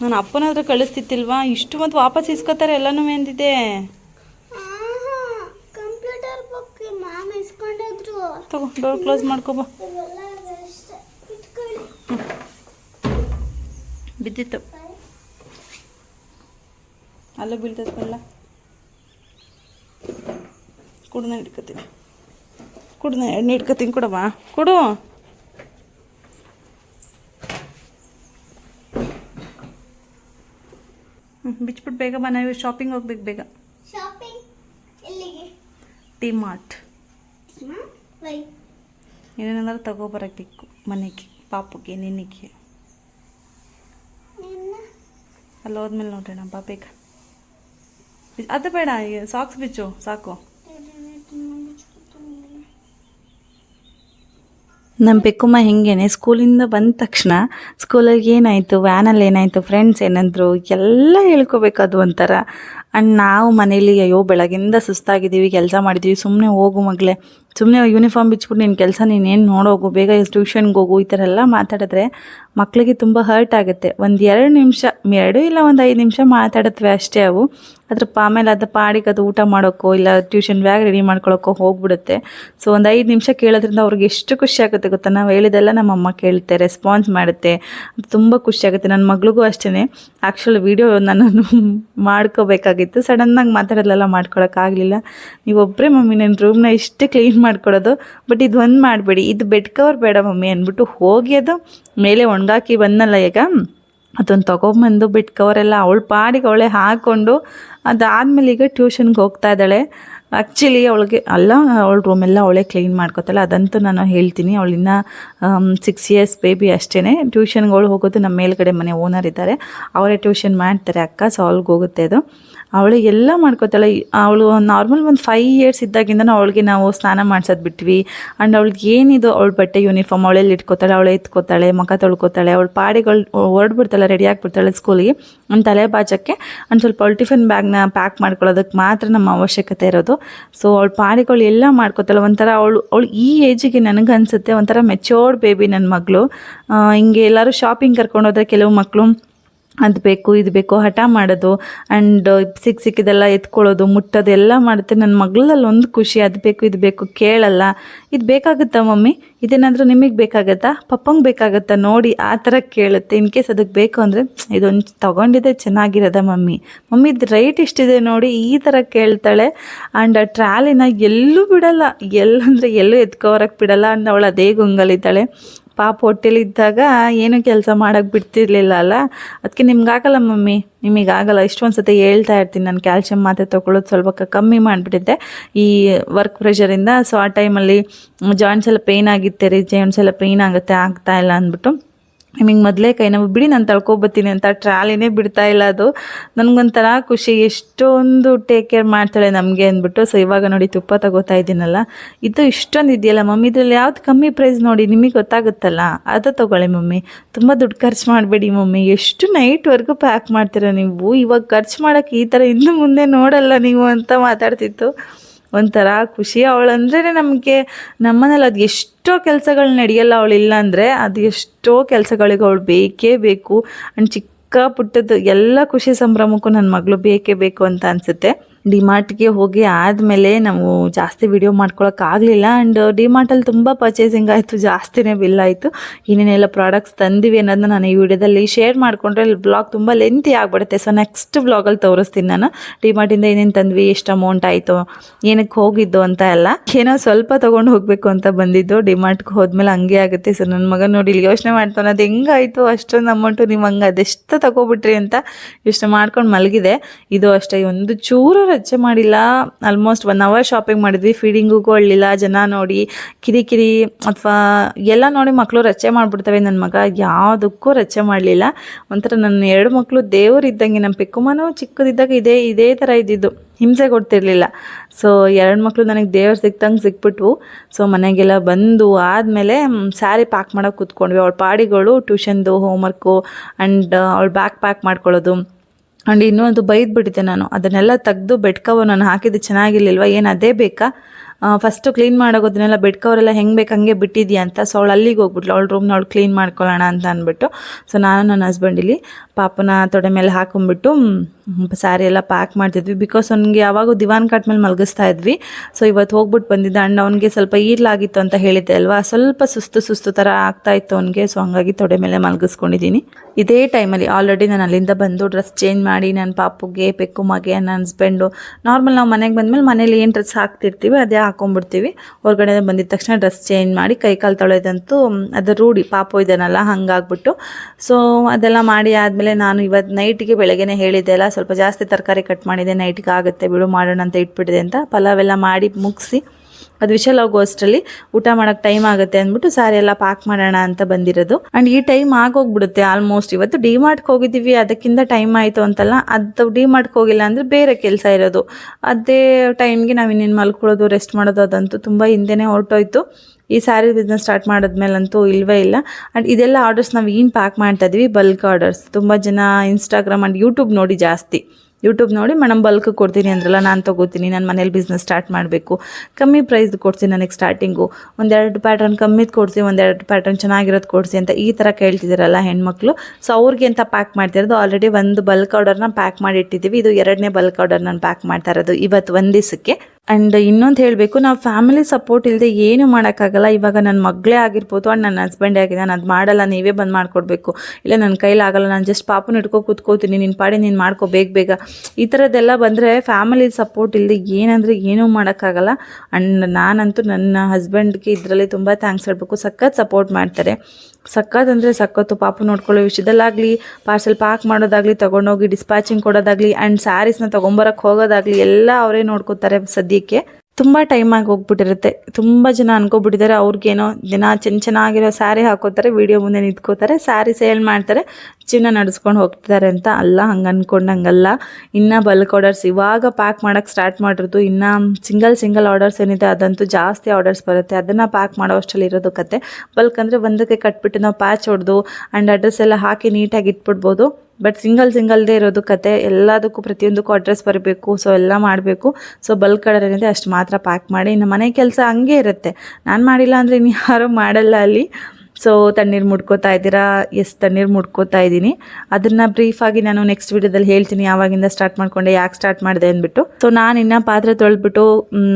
ನಾನು ಅಪ್ಪನ ಹತ್ರ ಕಳಿಸ್ತಿತ್ತಿಲ್ವಾ ಇಷ್ಟು ಮತ್ತು ವಾಪಸ್ ಇಸ್ಕೋತಾರೆ ಎಲ್ಲನೂ ಎಂದಿದೆ. ತಗೋ ಡೋರ್ ಕ್ಲೋಸ್ ಮಾಡ್ಕೊಬಾ. ಬಿದ್ದಿತ್ತು. ಅಲ್ಲೇ ಬೀಳ್ತದಲ್ಲ ಕುಡ್ನ ನಾನು ಹಿಡ್ಕೊತೀನಿ. ಕೊಡು ನಾನು ಎಣ್ಣೆ ಇಟ್ಕೋತೀನಿ ಕೊಡಮ್ಮ ಕೊಡು. ಬಿಚ್ಬಿಟ್ಟು ಬೇಗ ಬಾ ನಾವು ಶಾಪಿಂಗ್ ಹೋಗ್ಬೇಕು ಬೇಗ. ಶಾಪಿಂಗ್ ಎಲ್ಲಿಗೆ? ಟಿ ಮಾರ್ಟ್ ಏನೇನಾದ್ರೂ ತಗೋಬರಬೇಕು ಮನೆಗೆ ಪಾಪುಗೆ ನಿನಗೆ. ಅಲ್ಲಿ ಹೋದ್ಮೇಲೆ ನೋಡೋಣ ಬಾ ಬೇಗ. ಅದು ಬೇಡ ಸಾಕ್ಸ್ ಬಿಚ್ಚು ಸಾಕು. ನಮ್ಮ ಪೆಕ್ಕುಮ್ಮ ಹೆಂಗೇನೆ, ಸ್ಕೂಲಿಂದ ಬಂದ ತಕ್ಷಣ ಸ್ಕೂಲಲ್ಲಿ ಏನಾಯಿತು, ವ್ಯಾನಲ್ಲಿ ಏನಾಯಿತು ಫ್ರೆಂಡ್ಸ್ ಏನಂದ್ರು, ಎಲ್ಲ ಹೇಳ್ಕೊಬೇಕು ಅದು ಒಂಥರ. ಆ್ಯಂಡ್ ನಾವು ಮನೇಲಿ ಅಯ್ಯೋ, ಬೆಳಗಿಂದ ಸುಸ್ತಾಗಿದ್ದೀವಿ, ಕೆಲಸ ಮಾಡಿದ್ದೀವಿ ಸುಮ್ಮನೆ ಹೋಗು ಮಗಳೇ. ಸುಮ್ಮನೆ ಯೂನಿಫಾರ್ಮ್ ಬಿಚ್ಚಿಬಿಟ್ಟು ನಿನ್ನ ಕೆಲಸ ನೀನೇನು ನೋಡೋಗು, ಬೇಗ ಟ್ಯೂಷನ್ಗೆ ಹೋಗು ಈ ಥರ ಎಲ್ಲ ಮಾತಾಡಿದ್ರೆ ಮಕ್ಕಳಿಗೆ ತುಂಬ ಹರ್ಟ್ ಆಗುತ್ತೆ. ಒಂದು ಎರಡು ನಿಮಿಷ, ಎರಡು ಇಲ್ಲ ಒಂದು ಐದು ನಿಮಿಷ ಮಾತಾಡತ್ವೆ ಅಷ್ಟೇ ಅವು. ಅದ್ರ ಆಮೇಲೆ ಅದು ಪಾಡಿಗೆ ಅದು ಊಟ ಮಾಡೋಕ್ಕೋ ಇಲ್ಲ ಟ್ಯೂಷನ್ ಬ್ಯಾಗ್ ರೆಡಿ ಮಾಡ್ಕೊಳ್ಳೋಕ್ಕೋ ಹೋಗ್ಬಿಡುತ್ತೆ. ಸೊ ಒಂದು ಐದು ನಿಮಿಷ ಕೇಳೋದ್ರಿಂದ ಅವ್ರಿಗೆ ಎಷ್ಟು ಖುಷಿ ಆಗುತ್ತೆ ಗೊತ್ತಾ? ನಾವು ಹೇಳಿದೆಲ್ಲ ನಮ್ಮ ಅಮ್ಮ ಕೇಳುತ್ತೆ ರೆಸ್ಪಾನ್ಸ್ ಮಾಡುತ್ತೆ. ಅದು ತುಂಬ ಖುಷಿ ಆಗುತ್ತೆ. ನನ್ನ ಮಗಳಿಗೂ ಅಷ್ಟೇ ಆ್ಯಕ್ಚುಲಿ ವೀಡಿಯೋ ನಾನು [laughs] ಮಾಡ್ಕೋಬೇಕಾಗಿತ್ತು. ಸಡನ್ನಾಗಿ ಮಾತಾಡೋದೆಲ್ಲ ಮಾಡ್ಕೊಳೋಕ್ಕಾಗಲಿಲ್ಲ. ನೀವೊಬ್ಬರೇ ಮಮ್ಮಿ ನನ್ನ ರೂಮ್ನ ಇಷ್ಟು ಕ್ಲೀನ್ ಮಾಡ್ಕೊಡೋದು ಬಟ್ ಇದು ಒಂದು ಮಾಡಬೇಡಿ. ಇದು ಬೆಡ್ ಕವರ್ ಬೇಡ ಮಮ್ಮಿ ಅಂದ್ಬಿಟ್ಟು ಹೋಗಿ ಅದು ಮೇಲೆ ಒಣಗಾಕಿ ಬಂದಲ್ಲ ಈಗ. ಅದನ್ನು ತೊಗೊಂಬಂದು ಬೆಡ್ ಕವರೆಲ್ಲ ಅವಳ ಪಾಡಿಗೆ ಅವಳೆ ಹಾಕ್ಕೊಂಡು ಅದಾದಮೇಲೆ ಈಗ ಟ್ಯೂಷನ್ಗೆ ಹೋಗ್ತಾ ಇದ್ದಾಳೆ. ಆ್ಯಕ್ಚುಲಿ ಅವಳಿಗೆ ಅಲ್ಲ, ಅವಳ ರೂಮೆಲ್ಲ ಅವಳೇ ಕ್ಲೀನ್ ಮಾಡ್ಕೋತಾಳೆ. ಅದಂತೂ ನಾನು ಹೇಳ್ತೀನಿ. ಅವಳಿನ್ನ ಸಿಕ್ಸ್ ಇಯರ್ಸ್ ಬೇಬಿ ಅಷ್ಟೇ ಟ್ಯೂಷನ್ಗೆ ಅವಳು ಹೋಗೋದು ನಮ್ಮ ಮೇಲ್ಗಡೆ ಮನೆ ಓನರ್ ಇದ್ದಾರೆ. ಅವರೇ ಟ್ಯೂಷನ್ ಮಾಡ್ತಾರೆ ಅಕ್ಕ. ಸೊ ಅವ್ಳಿಗೆ ಹೋಗುತ್ತೆ ಅದು. ಅವಳು ಎಲ್ಲ ಮಾಡ್ಕೋತಾಳೆ. ಅವಳು ನಾರ್ಮಲ್ ಒಂದು ಫೈವ್ ಇಯರ್ಸ್ ಇದ್ದಾಗಿಂದನೂ ಅವಳಿಗೆ ನಾವು ಸ್ನಾನ ಮಾಡ್ಸೋದು ಬಿಟ್ವಿ. ಆ್ಯಂಡ್ ಅವಳಿಗೆ ಏನಿದು, ಅವಳ ಬಟ್ಟೆ ಯೂನಿಫಾರ್ಮ್ ಅವಳೆಲ್ಲಿ ಇಟ್ಕೋತಾಳೆ, ಅವಳೆ ಎತ್ಕೋತಾಳೆ, ಮುಖ ತೊಳ್ಕೊತಾಳೆ, ಅವಳು ಪಾಡಿಗಳು ಹೊರಡ್ಬಿಡ್ತಾಳೆ ರೆಡಿ ಆಗಿಬಿಡ್ತಾಳೆ ಸ್ಕೂಲಿಗೆ ಒಂದು ತಲೆ ಬಾಚಕ್ಕೆ ಆ್ಯಂಡ್ ಸ್ವಲ್ಪ ಅವಳು ಟಿಫಿನ್ ಬ್ಯಾಗ್ನ ಪ್ಯಾಕ್ ಮಾಡ್ಕೊಳ್ಳೋದಕ್ಕೆ ಮಾತ್ರ ನಮ್ಮ ಅವಶ್ಯಕತೆ ಇರೋದು. ಸೊ ಅವಳು ಪಾಡಿಗಳು ಎಲ್ಲ ಮಾಡ್ಕೋತಾಳೆ. ಒಂಥರ ಅವಳು ಅವಳು ಈ ಏಜಿಗೆ ನನಗೆ ಅನಿಸುತ್ತೆ ಒಂಥರ ಮೆಚೋರ್ಡ್ ಬೇಬಿ ನನ್ನ ಮಗಳು. ಹಿಂಗೆ ಎಲ್ಲರೂ ಶಾಪಿಂಗ್ ಕರ್ಕೊಂಡು ಹೋದ್ರೆ ಕೆಲವು ಮಕ್ಕಳು ಅದು ಬೇಕು, ಇದು ಬೇಕು, ಹಠ ಮಾಡೋದು ಆ್ಯಂಡ್ ಸಿಕ್ಕ ಸಿಕ್ಕಿದೆಲ್ಲ ಎತ್ಕೊಳ್ಳೋದು, ಮುಟ್ಟೋದು, ಎಲ್ಲ ಮಾಡುತ್ತೆ. ನನ್ನ ಮಗಳಲ್ಲಿ ಒಂದು ಖುಷಿ, ಅದು ಬೇಕು, ಇದು ಬೇಕು ಕೇಳಲ್ಲ. ಇದು ಬೇಕಾಗುತ್ತಾ ಮಮ್ಮಿ? ಇದೇನಾದರೂ ನಿಮಗೆ ಬೇಕಾಗತ್ತಾ? ಪಪ್ಪಂಗೆ ಬೇಕಾಗತ್ತಾ? ನೋಡಿ, ಆ ಥರ ಕೇಳುತ್ತೆ. ಇನ್ ಕೇಸ್ ಅದಕ್ಕೆ ಬೇಕು ಅಂದರೆ, ಇದೊಂದು ತೊಗೊಂಡಿದೆ ಚೆನ್ನಾಗಿರೋದ ಮಮ್ಮಿ? ಮಮ್ಮಿ, ಇದು ರೈಟ್ ಇಷ್ಟಿದೆ ನೋಡಿ, ಈ ಥರ ಕೇಳ್ತಾಳೆ. ಆ್ಯಂಡ್ ಆ ಟ್ರಾಲಿನ ಎಲ್ಲೂ ಬಿಡಲ್ಲ. ಎಲ್ಲಂದರೆ ಎಲ್ಲೂ ಎತ್ಕೋರಕ್ಕೆ ಬಿಡಲ್ಲ. ಆ್ಯಂಡ್ ಅವಳು ಅದೇ ಗುಂಗಲಿದ್ದಾಳೆ. ಪಾಪ ಹೊಟ್ಟೆಲಿದ್ದಾಗ ಏನು ಕೆಲಸ ಮಾಡೋಕ್ಕೆ ಬಿಡ್ತಿರ್ಲಿಲ್ಲ ಅಲ್ಲ? ಅದಕ್ಕೆ ನಿಮ್ಗಾಗಲ್ಲ ಮಮ್ಮಿ. ನಿಮಗಾಗಲ್ಲ ಇಷ್ಟೊಂದು ಸತಿ ಹೇಳ್ತಾ ಇರ್ತೀನಿ. ನಾನು ಕ್ಯಾಲ್ಶಿಯಂ ಮಾತ್ರೆ ತೊಗೊಳ್ಳೋದು ಸ್ವಲ್ಪ ಕಮ್ಮಿ ಮಾಡಿಬಿಟ್ಟಿದ್ದೆ. ಈ ವರ್ಕ್ ಪ್ರೆಷರಿಂದ ಸೊ ಆ ಟೈಮಲ್ಲಿ ಜಾಯಿಂಟ್ಸ್ ಎಲ್ಲ ಪೇಯ್ನ್ ಆಗಿತ್ತೆ ರೀ ಜಾಯಿಂಟ್ಸ್ ಎಲ್ಲ ಪೇಯ್ನ್ ಆಗುತ್ತೆ, ಆಗ್ತಾ ಇಲ್ಲ ಅಂದ್ಬಿಟ್ಟು. ನಿಮಗೆ ಮೊದಲೇ ಕೈ ನಾವು ಬಿಡಿ, ನಾನು ತಳ್ಕೊಬತ್ತೀನಿ ಅಂತ ಟ್ರಾಲಿನೇ ಬಿಡ್ತಾ ಇಲ್ಲ ಅದು. ನನಗೊಂಥರ ಖುಷಿ ಎಷ್ಟೊಂದು ಟೇಕ್ ಕೇರ್ ಮಾಡ್ತಾಳೆ ನಮಗೆ ಅಂದ್ಬಿಟ್ಟು. ಸೊ ಇವಾಗ ನೋಡಿ ತುಪ್ಪ ತಗೋತಾ ಇದ್ದೀನಲ್ಲ. ಇದು ಇಷ್ಟೊಂದು ಇದೆಯಲ್ಲ ಮಮ್ಮಿ, ಇದರಲ್ಲಿ ಯಾವ್ದು ಕಮ್ಮಿ ಪ್ರೈಸ್ ನೋಡಿ, ನಿಮಗೆ ಗೊತ್ತಾಗುತ್ತಲ್ಲ? ಅದು ತಗೊಳ್ಳಿ ಮಮ್ಮಿ. ತುಂಬ ದುಡ್ಡು ಖರ್ಚು ಮಾಡಬೇಡಿ ಮಮ್ಮಿ. ಎಷ್ಟು ನೈಟ್ವರೆಗೂ ಪ್ಯಾಕ್ ಮಾಡ್ತೀರಾ ನೀವು? ಇವಾಗ ಖರ್ಚು ಮಾಡೋಕ್ಕೆ ಈ ಥರ ಇನ್ನು ಮುಂದೆ ನೋಡಲ್ಲ ನೀವು ಅಂತ ಮಾತಾಡ್ತಿತ್ತು. ಒಂಥರ ಖುಷಿ. ಅವಳಂದ್ರೆ ನಮಗೆ, ನಮ್ಮನೇಲಿ ಅದು ಎಷ್ಟೋ ಕೆಲಸಗಳು ನಡೆಯಲ್ಲ ಅವಳಿಲ್ಲ ಅಂದರೆ ಅದು ಎಷ್ಟೋ ಕೆಲಸಗಳಿಗೆ ಅವಳು ಬೇಕೇ ಬೇಕು. ಆ್ಯಂಡ್ ಚಿಕ್ಕ ಪುಟ್ಟದ್ದು ಎಲ್ಲ ಖುಷಿ ಸಂಭ್ರಮಕ್ಕೂ ನನ್ನ ಮಗಳು ಬೇಕೇ ಬೇಕು ಅಂತ ಅನಿಸುತ್ತೆ. ಡಿಮಾರ್ಟ್ಗೆ ಹೋಗಿ ಆದಮೇಲೆ ನಾವು ಜಾಸ್ತಿ ವಿಡಿಯೋ ಮಾಡ್ಕೊಳಕ್ಕಾಗಲಿಲ್ಲ ಆ್ಯಂಡ್ ಡಿಮಾರ್ಟಲ್ಲಿ ತುಂಬ ಪರ್ಚೇಸಿಂಗ್ ಆಯಿತು, ಜಾಸ್ತಿನೇ ಬಿಲ್ ಆಯಿತು. ಏನೇನೆಲ್ಲ ಪ್ರಾಡಕ್ಟ್ಸ್ ತಂದಿವಿ ಅನ್ನೋದನ್ನ ನಾನು ಈ ವಿಡಿಯೋದಲ್ಲಿ ಶೇರ್ ಮಾಡಿಕೊಂಡ್ರೆ ಬ್ಲಾಗ್ ತುಂಬ ಲೆಂತಿ ಆಗಿಬಿಡುತ್ತೆ. ಸೊ ನೆಕ್ಸ್ಟ್ ಬ್ಲಾಗಲ್ಲಿ ತೋರಿಸ್ತೀನಿ ನಾನು. ಡಿಮಾರ್ಟಿಂದ ಏನೇನು ತಂದ್ವಿ, ಎಷ್ಟು ಅಮೌಂಟ್ ಆಯಿತು ಏನಕ್ಕೆ ಹೋಗಿದ್ದು ಅಂತ ಎಲ್ಲ. ಏನೋ ಸ್ವಲ್ಪ ತೊಗೊಂಡು ಹೋಗಬೇಕು ಅಂತ ಬಂದಿದ್ದು. ಡಿಮಾರ್ಟ್ಗೆ ಹೋದ್ಮೇಲೆ ಹಂಗೆ ಆಗುತ್ತೆ. ಸೊ ನನ್ನ ಮಗ ನೋಡಿ ಇಲ್ಲಿ ಯೋಚನೆ ಮಾಡ್ತಾನೆ, ಅದು ಹೆಂಗಾಯಿತು? ಅಷ್ಟೊಂದು ಅಮೌಂಟು ನೀವು ಹಂಗೆ ಅದೆಷ್ಟು ತಗೋಬಿಟ್ರಿ? ಅಂತ ಯೋಚನೆ ಮಾಡ್ಕೊಂಡು ಮಲಗಿದೆ. ಇದು ಅಷ್ಟೇ, ಒಂದು ಚೂರು ರಚ್ಚೆ ಮಾಡಿಲ್ಲ. ಆಲ್ಮೋಸ್ಟ್ ಒನ್ ಅವರ್ ಶಾಪಿಂಗ್ ಮಾಡಿದ್ವಿ. ಫೀಡಿಂಗಿಗೂ ಅಳ್ಳಿಲ್ಲ. ಜನ ನೋಡಿ, ಕಿರಿಕಿರಿ ಅಥವಾ ಎಲ್ಲ ನೋಡಿ ಮಕ್ಕಳು ರಚೆ ಮಾಡಿಬಿಡ್ತವೆ ನನ್ನ ಮಗ. ಯಾವುದಕ್ಕೂ ರಚೆ ಮಾಡಲಿಲ್ಲ. ಒಂಥರ ನನ್ನ ಎರಡು ಮಕ್ಕಳು ದೇವರಿದ್ದಂಗೆ ನಮ್ಮ ಪಿಕ್ಕಮ್ಮನು ಚಿಕ್ಕದಿದ್ದಾಗ ಇದೇ ಇದೇ ಥರ ಇದ್ದಿದ್ದು. ಹಿಂಸೆ ಕೊಡ್ತಿರ್ಲಿಲ್ಲ. ಸೊ ಎರಡು ಮಕ್ಕಳು ನನಗೆ ದೇವ್ರು ಸಿಕ್ತಂಗೆ ಸಿಕ್ಬಿಟ್ವು. ಸೊ ಮನೆಗೆಲ್ಲ ಬಂದು ಆದಮೇಲೆ ಸ್ಯಾರಿ ಪ್ಯಾಕ್ ಮಾಡೋಕೆ ಕೂತ್ಕೊಂಡ್ವಿ. ಅವಳ ಪಾಡಿಗಳು ಟ್ಯೂಷನ್ದು ಹೋಮ್ವರ್ಕು ಆ್ಯಂಡ್ ಅವಳು ಬ್ಯಾಗ್ ಪ್ಯಾಕ್ ಮಾಡ್ಕೊಳ್ಳೋದು. ಆ್ಯಂಡ್ ಇನ್ನೊಂದು ಬೈದು ಬಿಟ್ಟಿದ್ದೆ ನಾನು. ಅದನ್ನೆಲ್ಲ ತೆಗೆದು ಬೆಡ್ ಕವರ್ ನಾನು ಹಾಕಿದ್ದು ಚೆನ್ನಾಗಿರ್ಲಿಲ್ವ? ಏನು, ಅದೇ ಬೇಕಾ? ಫಸ್ಟು ಕ್ಲೀನ್ ಮಾಡೋಗೋದನ್ನೆಲ್ಲ ಬೆಡ್ ಕವರೆಲ್ಲ ಹೆಂಗೆ ಬೇಕು, ಹಂಗೆ ಬಿಟ್ಟಿದ್ಯಾ ಅಂತ. ಸೊ ಅವಳು ಅಲ್ಲಿಗೆ ಹೋಗ್ಬಿಟ್ಲು. ಅವಳ ರೂಮ್ನ ಅವಳು ಕ್ಲೀನ್ ಮಾಡ್ಕೊಳ್ಳೋಣ ಅಂತ ಅಂದ್ಬಿಟ್ಟು. ಸೊ ನಾನು ನನ್ನ ಹಸ್ಬೆಂಡ್ ಇಲ್ಲಿ ಪಾಪನ ತೊಡೆ ಮೇಲೆ ಹಾಕೊಂಡ್ಬಿಟ್ಟು ಸ್ಯಾರಿ ಎಲ್ಲ ಪ್ಯಾಕ್ ಮಾಡ್ತಿದ್ವಿ ಬಿಕಾಸ್ ಅವ್ನಿಗೆ ಯಾವಾಗೂ ದಿವಾನ್ ಕಾಟ್ ಮೇಲೆ ಮಲಗಿಸ್ತಾ ಇದ್ವಿ. ಸೊ ಇವತ್ತು ಹೋಗ್ಬಿಟ್ಟು ಬಂದಿದ್ದ ಅಂಡ್ ಅವ್ನಿಗೆ ಸ್ವಲ್ಪ ಈರ್ಲಾಗಿತ್ತು ಅಂತ ಹೇಳಿದ್ದೆ ಅಲ್ವಾ? ಸ್ವಲ್ಪ ಸುಸ್ತು ಸುಸ್ತು ಥರ ಆಗ್ತಾ ಇತ್ತು ಅವ್ನಿಗೆ. ಸೊ ಹಂಗಾಗಿ ತೊಡೆ ಮೇಲೆ ಮಲಗಿಸ್ಕೊಂಡಿದ್ದೀನಿ ಇದೇ ಟೈಮಲ್ಲಿ ಆಲ್ರೆಡಿ ನಾನು ಅಲ್ಲಿಂದ ಬಂದು ಡ್ರೆಸ್ ಚೇಂಜ್ ಮಾಡಿ ನನ್ನ ಪಾಪುಗೆ ಪೆಕ್ಕುಮಗೆ ನನ್ನ ಹಸ್ಬೆಂಡು ನಾರ್ಮಲ್ ನಾವು ಮನೆಗೆ ಬಂದಮೇಲೆ ಮನೇಲಿ ಏನು ಡ್ರೆಸ್ ಹಾಕ್ತಿರ್ತೀವಿ ಅದೇ ಹಾಕೊಂಡ್ಬಿಡ್ತೀವಿ. ಹೊರಗಡೆ ಬಂದಿದ್ದ ತಕ್ಷಣ ಡ್ರೆಸ್ ಚೇಂಜ್ ಮಾಡಿ ಕೈ ಕಾಲು ತೊಳೆದಂತೂ ಅದು ರೂಢಿ. ಪಾಪು ಇದನ್ನಲ್ಲ ಹಂಗಾಗ್ಬಿಟ್ಟು. ಸೊ ಅದೆಲ್ಲ ಮಾಡಿ ಆದಮೇಲೆ ನಾನು ಇವತ್ತು ನೈಟಿಗೆ ಬೆಳಗ್ಗೆನೇ ಹೇಳಿದ್ದೆ ಅಲ್ಲ ಸ್ವಲ್ಪ ಜಾಸ್ತಿ ತರಕಾರಿ ಕಟ್ ಮಾಡಿದೆ ನೈಟ್ಗೆ ಆಗುತ್ತೆ, ಬಿಡು ಮಾಡೋಣ ಅಂತ ಇಟ್ಬಿಟ್ಟಿದೆ ಅಂತ ಪಲಾವ್ ಎಲ್ಲ ಮಾಡಿ ಮುಗಿಸಿ ಅದು ವಿಶಾಲ್ ಆಗೋ ಅಷ್ಟರಲ್ಲಿ ಊಟ ಮಾಡೋಕೆ ಟೈಮ್ ಆಗುತ್ತೆ ಅಂದ್ಬಿಟ್ಟು ಸಾರಿ ಎಲ್ಲ ಪ್ಯಾಕ್ ಮಾಡೋಣ ಅಂತ ಬಂದಿರೋದು. ಆ್ಯಂಡ್ ಈ ಟೈಮ್ ಆಗೋಗ್ಬಿಡುತ್ತೆ ಆಲ್ಮೋಸ್ಟ್ ಇವತ್ತು ಡಿ ಮಾರ್ಟ್ಗೆ ಹೋಗಿದ್ದೀವಿ, ಅದಕ್ಕಿಂತ ಟೈಮ್ ಆಯಿತು ಅಂತಲ್ಲ. ಅದು ಡಿ ಮಾರ್ಟ್ಗೆ ಹೋಗಿಲ್ಲ ಅಂದರೆ ಬೇರೆ ಕೆಲಸ ಇರೋದು. ಅದೇ ಟೈಮ್ಗೆ ನಾವು ಇನ್ನೇನು ಮಲ್ಕೊಳ್ಳೋದು ರೆಸ್ಟ್ ಮಾಡೋದು, ಅದಂತೂ ತುಂಬ ಹಿಂದೆನೇ ಹೊರಟೋಯ್ತು. ಈ ಸ್ಯಾರಿ ಬಿಸ್ನೆಸ್ ಸ್ಟಾರ್ಟ್ ಮಾಡಿದ್ಮೇಲಂತೂ ಇಲ್ವೇ ಇಲ್ಲ. ಆ್ಯಂಡ್ ಇದೆಲ್ಲ ಆರ್ಡರ್ಸ್ ನಾವು ಏನು ಪ್ಯಾಕ್ ಮಾಡ್ತಾ ಇದ್ದೀವಿ ಬಲ್ಕ್ ಆರ್ಡರ್ಸ್ ತುಂಬ ಜನ ಇನ್ಸ್ಟಾಗ್ರಾಮ್ ಆ್ಯಂಡ್ ಯೂಟ್ಯೂಬ್ ನೋಡಿ ಜಾಸ್ತಿ. ಯೂಟ್ಯೂಬ್ ನೋಡಿ ಮೇಡಮ್ ಬಲ್ಕ್ ಕೊಡ್ತೀನಿ ಅಂದ್ರಲ್ಲ, ನಾನು ತೊಗೋತೀನಿ, ನಾನು ಮನೇಲಿ ಬಿಸ್ನೆಸ್ ಸ್ಟಾರ್ಟ್ ಮಾಡಬೇಕು. ಕಮ್ಮಿ ಪ್ರೈಸ್ದು ಕೊಡ್ತೀನಿ ನನಗೆ ಸ್ಟಾರ್ಟಿಂಗು ಒಂದೆರಡು ಪ್ಯಾಟರ್ನ್ ಕಮ್ಮಿದು ಕೊಡಿಸಿ, ಒಂದೆರಡು ಪ್ಯಾಟರ್ನ್ ಚೆನ್ನಾಗಿರೋದು ಕೊಡಿಸಿ ಅಂತ ಈ ಥರ ಕೇಳ್ತಿದ್ದೀರಲ್ಲ ಹೆಣ್ಮಕ್ಳು. ಸೊ ಅವ್ರಿಗೆ ಅಂತ ಪ್ಯಾಕ್ ಮಾಡ್ತಿರೋದು? ಆಲ್ರೆಡಿ ಒಂದು ಬಲ್ಕ್ ಆರ್ಡರ್ನ ಪ್ಯಾಕ್ ಮಾಡಿಟ್ಟಿದ್ದೀವಿ ಇದು ಎರಡನೇ ಬಲ್ಕ್ ಆರ್ಡರ್ ನಾನು ಪ್ಯಾಕ್ ಮಾಡ್ತಾ ಇರೋದು. ಇವತ್ತು ಒಂದು ದಿವಸಕ್ಕೆ ಆ್ಯಂಡ್ ಇನ್ನೊಂದು ಹೇಳಬೇಕು, ನಾವು ಫ್ಯಾಮಿಲಿ ಸಪೋರ್ಟ್ ಇಲ್ಲದೆ ಏನು ಮಾಡೋಕ್ಕಾಗಲ್ಲ. ಇವಾಗ ನನ್ನ ಮಗಳೇ ಆಗಿರ್ಬೋದು ಆ್ಯಂಡ್ ನನ್ನ ಹಸ್ಬೆಂಡೇ ಆಗಿದೆ ನಾನು ಅದು ಮಾಡಲ್ಲ, ನೀವೇ ಬಂದು ಮಾಡಿಕೊಡ್ಬೇಕು. ಇಲ್ಲ ನನ್ನ ಕೈಲಾಗಲ್ಲ ನಾನು ಜಸ್ಟ್ ಪಾಪನ ಇಟ್ಕೊ ಕೂತ್ಕೋತೀನಿ ನಿನ್ನ ಪಾಡಿ, ನೀನು ಮಾಡ್ಕೋ, ಬೇಗ ಬೇಗ. ಈ ಥರದ್ದೆಲ್ಲ ಬಂದರೆ ಫ್ಯಾಮಿಲಿ ಸಪೋರ್ಟ್ ಇಲ್ಲದೆ ಏನಂದರೆ ಏನೂ ಮಾಡೋಕ್ಕಾಗಲ್ಲ. ಆ್ಯಂಡ್ ನಾನಂತೂ ನನ್ನ ಹಸ್ಬೆಂಡ್ಗೆ ಇದರಲ್ಲಿ ತುಂಬ ಥ್ಯಾಂಕ್ಸ್ ಹೇಳಬೇಕು. ಸಖತ್ ಸಪೋರ್ಟ್ ಮಾಡ್ತಾರೆ. ಸಖತ್ ಸಕ್ಕತ್ತು ಪಾಪ ಪಾಪು ನೋಡ್ಕೊಳ್ಳೋ ವಿಷಯದಲ್ಲಾಗಲಿ ಪಾರ್ಸೆಲ್ ಪ್ಯಾಕ್ ಮಾಡೋದಾಗಲಿ, ತೊಗೊಂಡೋಗಿ ಡಿಸ್ಪ್ಯಾಚಿಂಗ್ ಕೊಡೋದಾಗಲಿ ಆ್ಯಂಡ್ ಸ್ಯಾರೀಸ್ನ ತೊಗೊಂಬರಕ್ಕೆ ಹೋಗೋದಾಗಲಿ, ಎಲ್ಲ ಅವರೇ ನೋಡ್ಕೋತಾರೆ ಸದ್ಯಕ್ಕೆ. ತುಂಬ ಟೈಮ್ ಆಗಿ ಹೋಗ್ಬಿಟ್ಟಿರುತ್ತೆ. ತುಂಬ ಜನ ಅನ್ಕೋಬಿಟ್ಟಿದ್ದಾರೆ, ಅವ್ರಿಗೇನೋ ದಿನ ಚೆನ್ನ ಚೆನ್ನಾಗಿರೋ ಸ್ಯಾರಿ ಹಾಕೋತಾರೆ ವಿಡಿಯೋ ಮುಂದೆ ನಿಂತ್ಕೋತಾರೆ ಸ್ಯಾರಿ ಸೇಲ್ ಮಾಡ್ತಾರೆ, ಜೀವನ ನಡೆಸ್ಕೊಂಡು ಹೋಗ್ತಿದ್ದಾರೆ ಅಂತ ಅಲ್ಲ, ಹಂಗೆ ಅನ್ಕೊಂಡಂಗಲ್ಲ. ಇನ್ನೂ ಬಲ್ಕ್ ಆರ್ಡರ್ಸ್ ಇವಾಗ ಪ್ಯಾಕ್ ಮಾಡೋಕ್ಕೆ ಸ್ಟಾರ್ಟ್ ಮಾಡಿರೋದು, ಇನ್ನು ಸಿಂಗಲ್ ಸಿಂಗಲ್ ಆರ್ಡರ್ಸ್ ಏನಿದೆ ಅದಂತೂ ಜಾಸ್ತಿ ಆರ್ಡರ್ಸ್ ಬರುತ್ತೆ. ಅದನ್ನು ಪ್ಯಾಕ್ ಮಾಡೋ ಅಷ್ಟರಲ್ಲಿ ಇರೋದು ಕತೆ. ಬಲ್ಕ್ ಅಂದರೆ ಒಂದಕ್ಕೆ ಕಟ್ಬಿಟ್ಟು ನಾವು ಪ್ಯಾಚ್ ಹೊಡೆದು ಆ್ಯಂಡ್ ಅಡ್ರೆಸ್ ಎಲ್ಲ ಹಾಕಿ ನೀಟಾಗಿ ಇಟ್ಬಿಡ್ಬೋದು. ಬಟ್ ಸಿಂಗಲ್ ಸಿಂಗಲ್ದೇ ಇರೋದು ಕತೆ. ಎಲ್ಲದಕ್ಕೂ ಪ್ರತಿಯೊಂದಕ್ಕೂ ಅಡ್ರೆಸ್ ಬರಬೇಕು. ಸೊ ಎಲ್ಲ ಮಾಡಬೇಕು. ಸೊ ಬಲ್ಕ್ ಏನಿದೆ ಅಷ್ಟು ಮಾತ್ರ ಪ್ಯಾಕ್ ಮಾಡಿ. ಇನ್ನು ಮನೆ ಕೆಲಸ ಹಂಗೆ ಇರುತ್ತೆ. ನಾನು ಮಾಡಿಲ್ಲ ಅಂದರೆ ಇನ್ನು ಯಾರೂ ಮಾಡಲ್ಲ ಅಲ್ಲಿ. ಸೊ ತಣ್ಣೀರು ಮುಡ್ಕೋತಾ ಇದ್ದೀರಾ? ಎಸ್ ತಣ್ಣೀರು ಮುಡ್ಕೋತಾ ಇದ್ದೀನಿ. ಅದನ್ನು ಬ್ರೀಫಾಗಿ ನಾನು ನೆಕ್ಸ್ಟ್ ವಿಡಿಯೋದಲ್ಲಿ ಹೇಳ್ತೀನಿ, ಯಾವಾಗಿಂದ ಸ್ಟಾರ್ಟ್ ಮಾಡ್ಕೊಂಡೆ, ಯಾಕೆ ಸ್ಟಾರ್ಟ್ ಮಾಡಿದೆ ಅಂದ್ಬಿಟ್ಟು. ಸೊ ನಾನು ಇನ್ನು ಪಾತ್ರೆ ತೊಳೆದ್ಬಿಟ್ಟು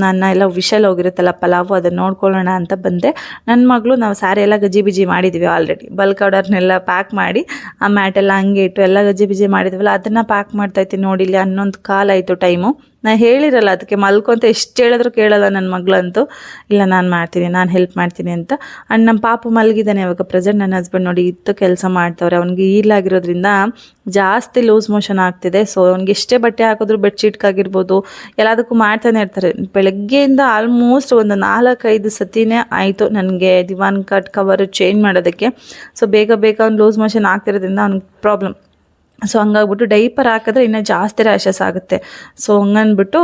ನನ್ನ ಎಲ್ಲ ವಿಷಲ್ ಹೋಗಿರುತ್ತಲ್ಲ, ಪಲಾವು, ಅದನ್ನು ನೋಡ್ಕೊಳ್ಳೋಣ ಅಂತ ಬಂದೆ. ನನ್ನ ಮಗಳು, ನಾವು ಸ್ಯಾರಿ ಎಲ್ಲ ಗಜ್ಜಿ ಬಿಜಿ ಮಾಡಿದ್ವಿ ಆಲ್ರೆಡಿ ಬಲ್ಕ್ ಆರ್ಡರ್ನೆಲ್ಲ ಪ್ಯಾಕ್ ಮಾಡಿ, ಆ ಮ್ಯಾಟೆಲ್ಲ ಹಂಗೆ ಇಟ್ಟು ಎಲ್ಲ ಗಜ್ಜಿ ಬಿಜಿ ಮಾಡಿದ್ವಲ್ಲ, ಅದನ್ನು ಪ್ಯಾಕ್ ಮಾಡ್ತಾ ಇದ್ದೀನಿ ನೋಡಿ ಹನ್ನೊಂದು ಕಾಲ ಆಯಿತು ಟೈಮು ನಾ ಹೇಳಿರಲ್ಲ, ಅದಕ್ಕೆ ಮಲ್ಕೊಂತ ಎಷ್ಟು ಹೇಳಿದ್ರು ಕೇಳಲ್ಲ ನನ್ನ ಮಗಳಂತೂ. ಇಲ್ಲ, ನಾನು ಮಾಡ್ತೀನಿ, ನಾನು ಹೆಲ್ಪ್ ಮಾಡ್ತೀನಿ ಅಂತ. ಆ್ಯಂಡ್ ನಮ್ಮ ಪಾಪು ಮಲಗಿದ್ದಾನೆ ಇವಾಗ ಪ್ರೆಸೆಂಟ್ ನನ್ನ ಹಸ್ಬೆಂಡ್ ನೋಡಿ ಇತ್ತು ಕೆಲಸ ಮಾಡ್ತವ್ರೆ. ಅವ್ನಿಗೆ ಈಲಾಗಿರೋದ್ರಿಂದ ಜಾಸ್ತಿ ಲೂಸ್ ಮೋಷನ್ ಆಗ್ತಿದೆ. ಸೊ ಅವ್ನಿಗೆ ಎಷ್ಟೇ ಬಟ್ಟೆ ಹಾಕಿದ್ರು ಬೆಡ್ಶೀಟ್ಗಾಗಿರ್ಬೋದು, ಎಲ್ಲದಕ್ಕೂ ಮಾಡ್ತಾನೆ ಇರ್ತಾರೆ. ಬೆಳಗ್ಗೆಯಿಂದ ಆಲ್ಮೋಸ್ಟ್ ಒಂದು ನಾಲ್ಕೈದು ಸತಿನೇ ಆಯಿತು ನನಗೆ ದಿವಾನ್ ಕಟ್ ಕವರು ಚೇಂಜ್ ಮಾಡೋದಕ್ಕೆ. ಸೊ ಬೇಗ ಬೇಗ ಅವ್ನು ಲೂಸ್ ಮೋಷನ್ ಆಗ್ತಿರೋದ್ರಿಂದ ಅವ್ನಿಗೆ ಪ್ರಾಬ್ಲಮ್ ಸೊ ಹಂಗಾಗ್ಬಿಟ್ಟು ಡೈಪರ್ ಹಾಕಿದ್ರೆ ಇನ್ನೂ ಜಾಸ್ತಿ ರ್ಯಾಷಸ್ ಆಗುತ್ತೆ. ಸೊ ಹಂಗನ್ಬಿಟ್ಟು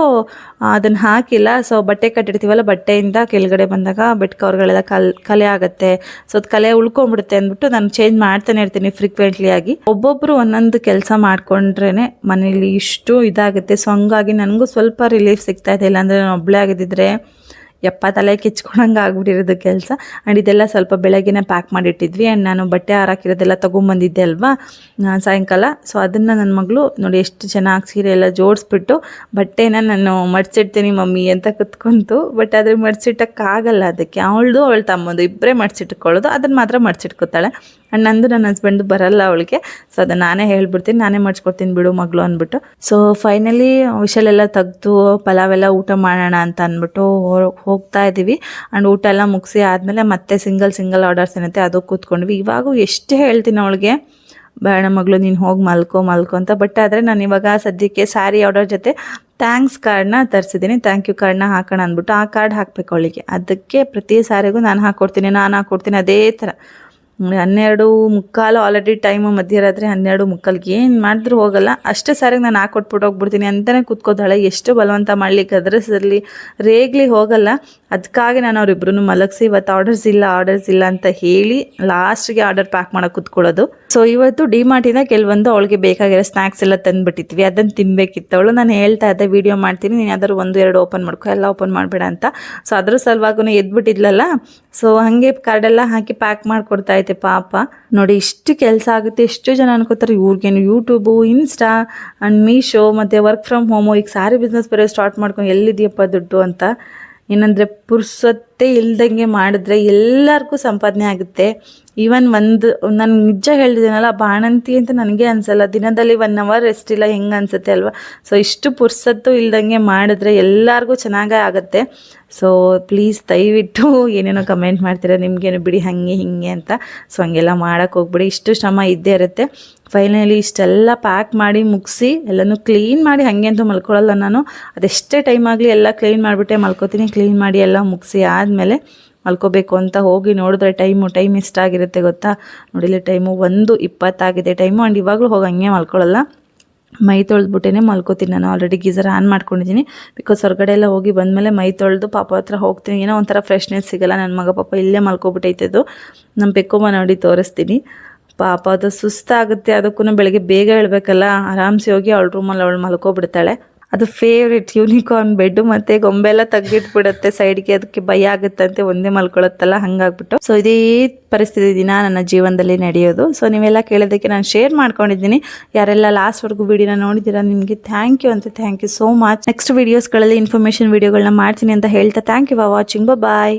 ಅದನ್ನು ಹಾಕಿಲ್ಲ. ಸೊ ಬಟ್ಟೆ ಕಟ್ಟಿರ್ತೀವಲ್ಲ, ಬಟ್ಟೆಯಿಂದ ಕೆಳಗಡೆ ಬಂದಾಗ ಬೆಡ್ ಕವರ್ಗಳೆಲ್ಲ ಕಲ್, ಕಲೆ ಆಗುತ್ತೆ. ಸೊ ಅದು ಕಲೆ ಉಳ್ಕೊಂಡ್ಬಿಡುತ್ತೆ ಅಂದ್ಬಿಟ್ಟು ನಾನು ಚೇಂಜ್ ಮಾಡ್ತಾನೆ ಇರ್ತೀನಿ ಫ್ರೀಕ್ವೆಂಟ್ಲಿ ಆಗಿ. ಒಬ್ಬೊಬ್ಬರು ಒಂದೊಂದು ಕೆಲಸ ಮಾಡಿಕೊಂಡ್ರೇ ಮನೇಲಿ ಇಷ್ಟು ಇದಾಗುತ್ತೆ. ಸೊ ಹಂಗಾಗಿ ನನಗೂ ಸ್ವಲ್ಪ ರಿಲೀಫ್ ಸಿಗ್ತಾ ಇದೆ ಇಲ್ಲಾಂದರೆ ನಾನು ಒಬ್ಬಳೇ ಆಗಿದ್ದಿದ್ರೆ ಯಪ್ಪ ತಲೆ ಕಿಚ್ಕೊಳಂಗೆ ಆಗ್ಬಿಟ್ಟಿರೋದು ಕೆಲಸ. ಆ್ಯಂಡ್ ಇದೆಲ್ಲ ಸ್ವಲ್ಪ ಬೆಳಗ್ಗೆನೇ ಪ್ಯಾಕ್ ಮಾಡಿಟ್ಟಿದ್ವಿ. ಆ್ಯಂಡ್ ನಾನು ಬಟ್ಟೆ ಹಾರಾಕಿರೋದೆಲ್ಲ ತೊಗೊಂಬಂದಿದ್ದೆ ಅಲ್ವಾ? ಸಾಯಂಕಾಲ. ಸೊ ಅದನ್ನು ನನ್ನ ಮಗಳು ನೋಡಿ ಎಷ್ಟು ಚೆನ್ನಾಗಿ ಸೀರೆ ಎಲ್ಲ ಜೋಡಿಸ್ಬಿಟ್ಟು ಬಟ್ಟೆನ ನಾನು ಮಡ್ಸಿಡ್ತೀನಿ ಮಮ್ಮಿ ಅಂತ ಕುತ್ಕೊಂತು. ಬಟ್ ಆದರೆ ಮಡ್ಸಿಟ್ಟಕ್ಕಾಗಲ್ಲ ಅದಕ್ಕೆ. ಅವಳದು ಅವಳ ತಮ್ಮದು. ಇಬ್ಬರೇ ಮಡ್ಸಿಟ್ಕೊಳ್ಳೋದು. ಅದನ್ನು ಮಾತ್ರ ಮಡ್ಸಿಟ್ಕೊತಾಳೆ. ನಂದು ನನ್ನ ಹಸ್ಬೆಂಡ್ ಬರಲ್ಲ ಅವಳಿಗೆ. ಸೊ ಅದನ್ನು ನಾನೇ ಹೇಳ್ಬಿಡ್ತೀನಿ, ನಾನೇ ಮಾಡ್ಸ್ಕೊಡ್ತೀನಿ ಬಿಡು ಮಗಳು ಅಂದ್ಬಿಟ್ಟು. ಸೊ ಫೈನಲಿ ವಿಷಲೆಲ್ಲ ತೆಗ್ದು ಪಲಾವ್ ಎಲ್ಲ ಊಟ ಮಾಡೋಣ ಅಂತ ಅಂದ್ಬಿಟ್ಟು ಹೋಗ್ತಾ ಇದ್ದೀವಿ ಆ್ಯಂಡ್ ಊಟ ಎಲ್ಲ ಮುಗಿಸಿ ಆದಮೇಲೆ ಮತ್ತೆ ಸಿಂಗಲ್ ಸಿಂಗಲ್ ಆರ್ಡರ್ಸ್ ಏನೈತೆ ಅದು ಕೂತ್ಕೊಂಡ್ವಿ. ಇವಾಗೂ ಎಷ್ಟೇ ಹೇಳ್ತೀನಿ ಅವಳಿಗೆ, ಬೇಡ ಮಗಳು, ನೀನು ಹೋಗಿ ಮಲ್ಕೋ ಮಲ್ಕೋ ಅಂತ. ಬಟ್ ಆದರೆ ನಾನು ಇವಾಗ ಸದ್ಯಕ್ಕೆ ಸ್ಯಾರಿ ಆರ್ಡರ್ ಜೊತೆ ಥ್ಯಾಂಕ್ಸ್ ಕಾರ್ಡ್ನ ತರಿಸಿದ್ದೀನಿ. ಥ್ಯಾಂಕ್ ಯು ಕಾರ್ಡ್ನ ಹಾಕೋಣ ಅಂದ್ಬಿಟ್ಟು ಆ ಕಾರ್ಡ್ ಹಾಕಬೇಕು ಅವಳಿಗೆ. ಅದಕ್ಕೆ ಪ್ರತಿ ಸಾರಿಗೂ ನಾನು ಹಾಕ್ಕೊಡ್ತೀನಿ ನಾನು ಹಾಕ್ಕೊಡ್ತೀನಿ ಅದೇ ಥರ. ಹನ್ನೆರಡು ಮುಕ್ಕಾಲು ಆಲ್ರೆಡಿ ಟೈಮು ಮಧ್ಯರಾತ್ರಿ ಹನ್ನೆರಡು ಮುಕ್ಕಾಲ್ಗೆ. ಏನು ಮಾಡಿದ್ರು ಹೋಗಲ್ಲ. ಅಷ್ಟೇ ಸಾರಿಗೆ ನಾನು ಹಾಕೊಟ್ಬಿಟ್ಟು ಹೋಗ್ಬಿಡ್ತೀನಿ ಅಂತಲೇ ಕೂತ್ಕೋತಾಳೆ. ಎಷ್ಟು ಬಲವಂತ ಮಾಡ್ಲಿಕ್ಕೆ ಅದ್ರಸಲ್ಲಿ ರೇಗ್ಲಿ ಹೋಗಲ್ಲ. ಅದಕ್ಕಾಗಿ ನಾನು ಅವರಿಬ್ರು ಮಲಗಿಸಿ, ಇವತ್ತು ಆರ್ಡರ್ಸ್ ಇಲ್ಲ ಆರ್ಡರ್ಸ್ ಇಲ್ಲ ಅಂತ ಹೇಳಿ ಲಾಸ್ಟ್ಗೆ ಆರ್ಡರ್ ಪ್ಯಾಕ್ ಮಾಡೋಕೆ ಕುತ್ಕೊಳ್ಳೋದು. ಸೊ ಇವತ್ತು ಡಿಮಾರ್ಟಿಂದ ಕೆಲವೊಂದು ಅವಳಿಗೆ ಬೇಕಾಗಿರೋ ಸ್ನ್ಯಾಕ್ಸ್ ಎಲ್ಲ ತಂದುಬಿಟ್ಟಿದ್ವಿ. ಅದನ್ನು ತಿನ್ಬೇಕಿತ್ತು. ಅವಳು ನಾನು ಹೇಳ್ತಾ ಇದ್ದೆ ವಿಡಿಯೋ ಮಾಡ್ತೀನಿ. ನೀನು ಯಾವ್ದಾದ್ರು ಒಂದು, ಎರಡು ಓಪನ್ ಮಾಡ್ಕೊ. ಎಲ್ಲ ಓಪನ್ ಮಾಡಬೇಡ ಅಂತ. ಸೊ ಅದ್ರ ಸಲುವಾಗೂ ಎದ್ಬಿಟ್ಟಿದ್ಲಲ್ಲ? ಸೊ ಹಾಗೆ ಕಾರ್ಡೆಲ್ಲ ಹಾಕಿ ಪ್ಯಾಕ್ ಮಾಡಿಕೊಡ್ತಾ ಐತೆ ಪಾಪ. ನೋಡಿ, ಇಷ್ಟು ಕೆಲಸ ಆಗುತ್ತೆ. ಎಷ್ಟು ಜನ ಅನ್ಕೋತಾರೆ, ಇವ್ರಿಗೇನು ಯೂಟ್ಯೂಬು ಇನ್ಸ್ಟಾ ಆ್ಯಂಡ್ ಮೀಶೋ ಮತ್ತು ವರ್ಕ್ ಫ್ರಮ್ ಹೋಮು ಈಗ ಸಾರಿ ಬಿಸ್ನೆಸ್ ಬರೋ ಸ್ಟಾರ್ಟ್ ಮಾಡ್ಕೊಂಡು ಎಲ್ಲಿದೆಯಪ್ಪ ದುಡ್ಡು? ಅಂತ. ಏನಂದರೆ ಪುರ್ಸೊತ್ತೇ ಇಲ್ದಂಗೆ ಮಾಡಿದ್ರೆ ಎಲ್ಲರಿಗೂ ಸಂಪಾದನೆ ಆಗುತ್ತೆ. ಈವನ್ ಒಂದು, ನಾನು ನಿಜ ಹೇಳಿದ್ದೀನಲ್ಲ, ಬಾಣಂತಿ ಅಂತ ನನಗೆ ಅನಿಸಲ್ಲ. ದಿನದಲ್ಲಿ ಒನ್ ಅವರ್ ರೆಸ್ಟ್ ಇಲ್ಲ, ಹೆಂಗೆ ಅನ್ಸುತ್ತೆ ಅಲ್ವಾ? ಸೊ ಇಷ್ಟು ಪುರ್ಸತ್ತು ಇಲ್ದಂಗೆ ಮಾಡಿದ್ರೆ ಎಲ್ಲರಿಗೂ ಚೆನ್ನಾಗೇ ಆಗುತ್ತೆ. ಸೊ ಪ್ಲೀಸ್ ದಯವಿಟ್ಟು ಏನೇನೋ ಕಮೆಂಟ್ ಮಾಡ್ತೀರ, ನಿಮಗೇನು ಬಿಡಿ, ಹಾಗೆ, ಹಿಂಗೆ ಅಂತ. ಸೊ ಹಂಗೆಲ್ಲ ಮಾಡೋಕ್ಕೆ ಹೋಗ್ಬಿಡಿ. ಇಷ್ಟು ಶ್ರಮ ಇದ್ದೇ ಇರುತ್ತೆ. ಫೈನಲಿ ಇಷ್ಟೆಲ್ಲ ಪ್ಯಾಕ್ ಮಾಡಿ ಮುಗಿಸಿ, ಎಲ್ಲನೂ ಕ್ಲೀನ್ ಮಾಡಿ, ಹಾಗೆ ಅಂತೂ ಮಲ್ಕೊಳ್ಳಲ್ಲ ನಾನು. ಅದೆಷ್ಟೇ ಟೈಮ್ ಆಗಲಿ ಎಲ್ಲ ಕ್ಲೀನ್ ಮಾಡಿಬಿಟ್ಟೆ, ಮಲ್ಕೋತೀನಿ ಕ್ಲೀನ್ ಮಾಡಿ ಎಲ್ಲ ಮುಗಿಸಿ ಆದಮೇಲೆ ಮಲ್ಕೋಬೇಕು ಅಂತ ಹೋಗಿ ನೋಡಿದ್ರೆ ಟೈಮು ಟೈಮ್ ಎಷ್ಟಾಗಿರುತ್ತೆ ಗೊತ್ತಾ? ನೋಡಿಲ್ಲ ಟೈಮು ಒಂದು ಇಪ್ಪತ್ತಾಗಿದೆ. ಟೈಮು ಆ್ಯಂಡ್ ಇವಾಗಲೂ ಹೋಗಿ ಹಂಗೆ ಮಲ್ಕೊಳ್ಳಲ್ಲ. ಮೈ ತೊಳೆದ್ಬಿಟ್ಟೇ ಮಲ್ಕೋತೀನಿ ನಾನು. ಆಲ್ರೆಡಿ ಗೀಸರ್ ಆನ್ ಮಾಡ್ಕೊಂಡಿದ್ದೀನಿ ಬಿಕಾಸ್ ಹೊರಗಡೆ ಎಲ್ಲ ಹೋಗಿ ಬಂದಮೇಲೆ ಮೈ ತೊಳೆದು ಪಾಪ ಹತ್ರ ಹೋಗ್ತೀನಿ. ಏನೋ ಒಂಥರ ಫ್ರೆಶ್ನೆಸ್ ಸಿಗಲ್ಲ. ನನ್ನ ಮಗ ಪಾಪ ಇಲ್ಲೇ ಮಲ್ಕೊಬಿಟ್ಟೈತದು ನಮ್ಮ ಪೆಕ್ಕೋಮ ನೋಡಿ ತೋರಿಸ್ತೀನಿ. ಪಾಪ ಅದು ಸುಸ್ತಾಗುತ್ತೆ. ಅದಕ್ಕೂ ಬೆಳಗ್ಗೆ ಬೇಗ ಹೇಳ್ಬೇಕಲ್ಲ. ಆರಾಮ್ಸಿ ಹೋಗಿ ಅವಳ ರೂಮಲ್ಲಿ ಅವಳು ಮಲ್ಕೊಬಿಡ್ತಾಳೆ. ಅದು ಫೇವ್ರೆಟ್ ಯೂನಿಕಾರ್ನ್ ಬೆಡ್ ಮತ್ತೆ ಗೊಂಬೆ ಎಲ್ಲ ತೆಗ್ದಿಟ್ಬಿಡುತ್ತೆ ಸೈಡ್ಗೆ ಅದಕ್ಕೆ ಭಯ ಆಗುತ್ತಂತೆ ಒಂದೇ ಮಲ್ಕೊಳತ್ತಲ್ಲ, ಹಂಗಾಗ್ಬಿಟ್ಟು. ಸೊ ಇದೇ ಪರಿಸ್ಥಿತಿ ದಿನ ನನ್ನ ಜೀವನದಲ್ಲಿ ನಡೆಯೋದು. ಸೊ ನೀವೆಲ್ಲ ಕೇಳೋದಕ್ಕೆ ನಾನು ಶೇರ್ ಮಾಡ್ಕೊಂಡಿದ್ದೀನಿ. ಯಾರೆಲ್ಲ ಲಾಸ್ಟ್ವರೆಗೂ ವಿಡಿಯೋನ ನೋಡಿದ್ದೀರಾ, ನಿಮಗೆ ಥ್ಯಾಂಕ್ ಯು ಅಂತ thank you so much next ವೀಡಿಯೋಸ್ಗಳಲ್ಲಿ information ವೀಡಿಯೋಗಳನ್ನ ಮಾಡ್ತೀನಿ ಅಂತ ಹೇಳ್ತಾ thank you for watching bye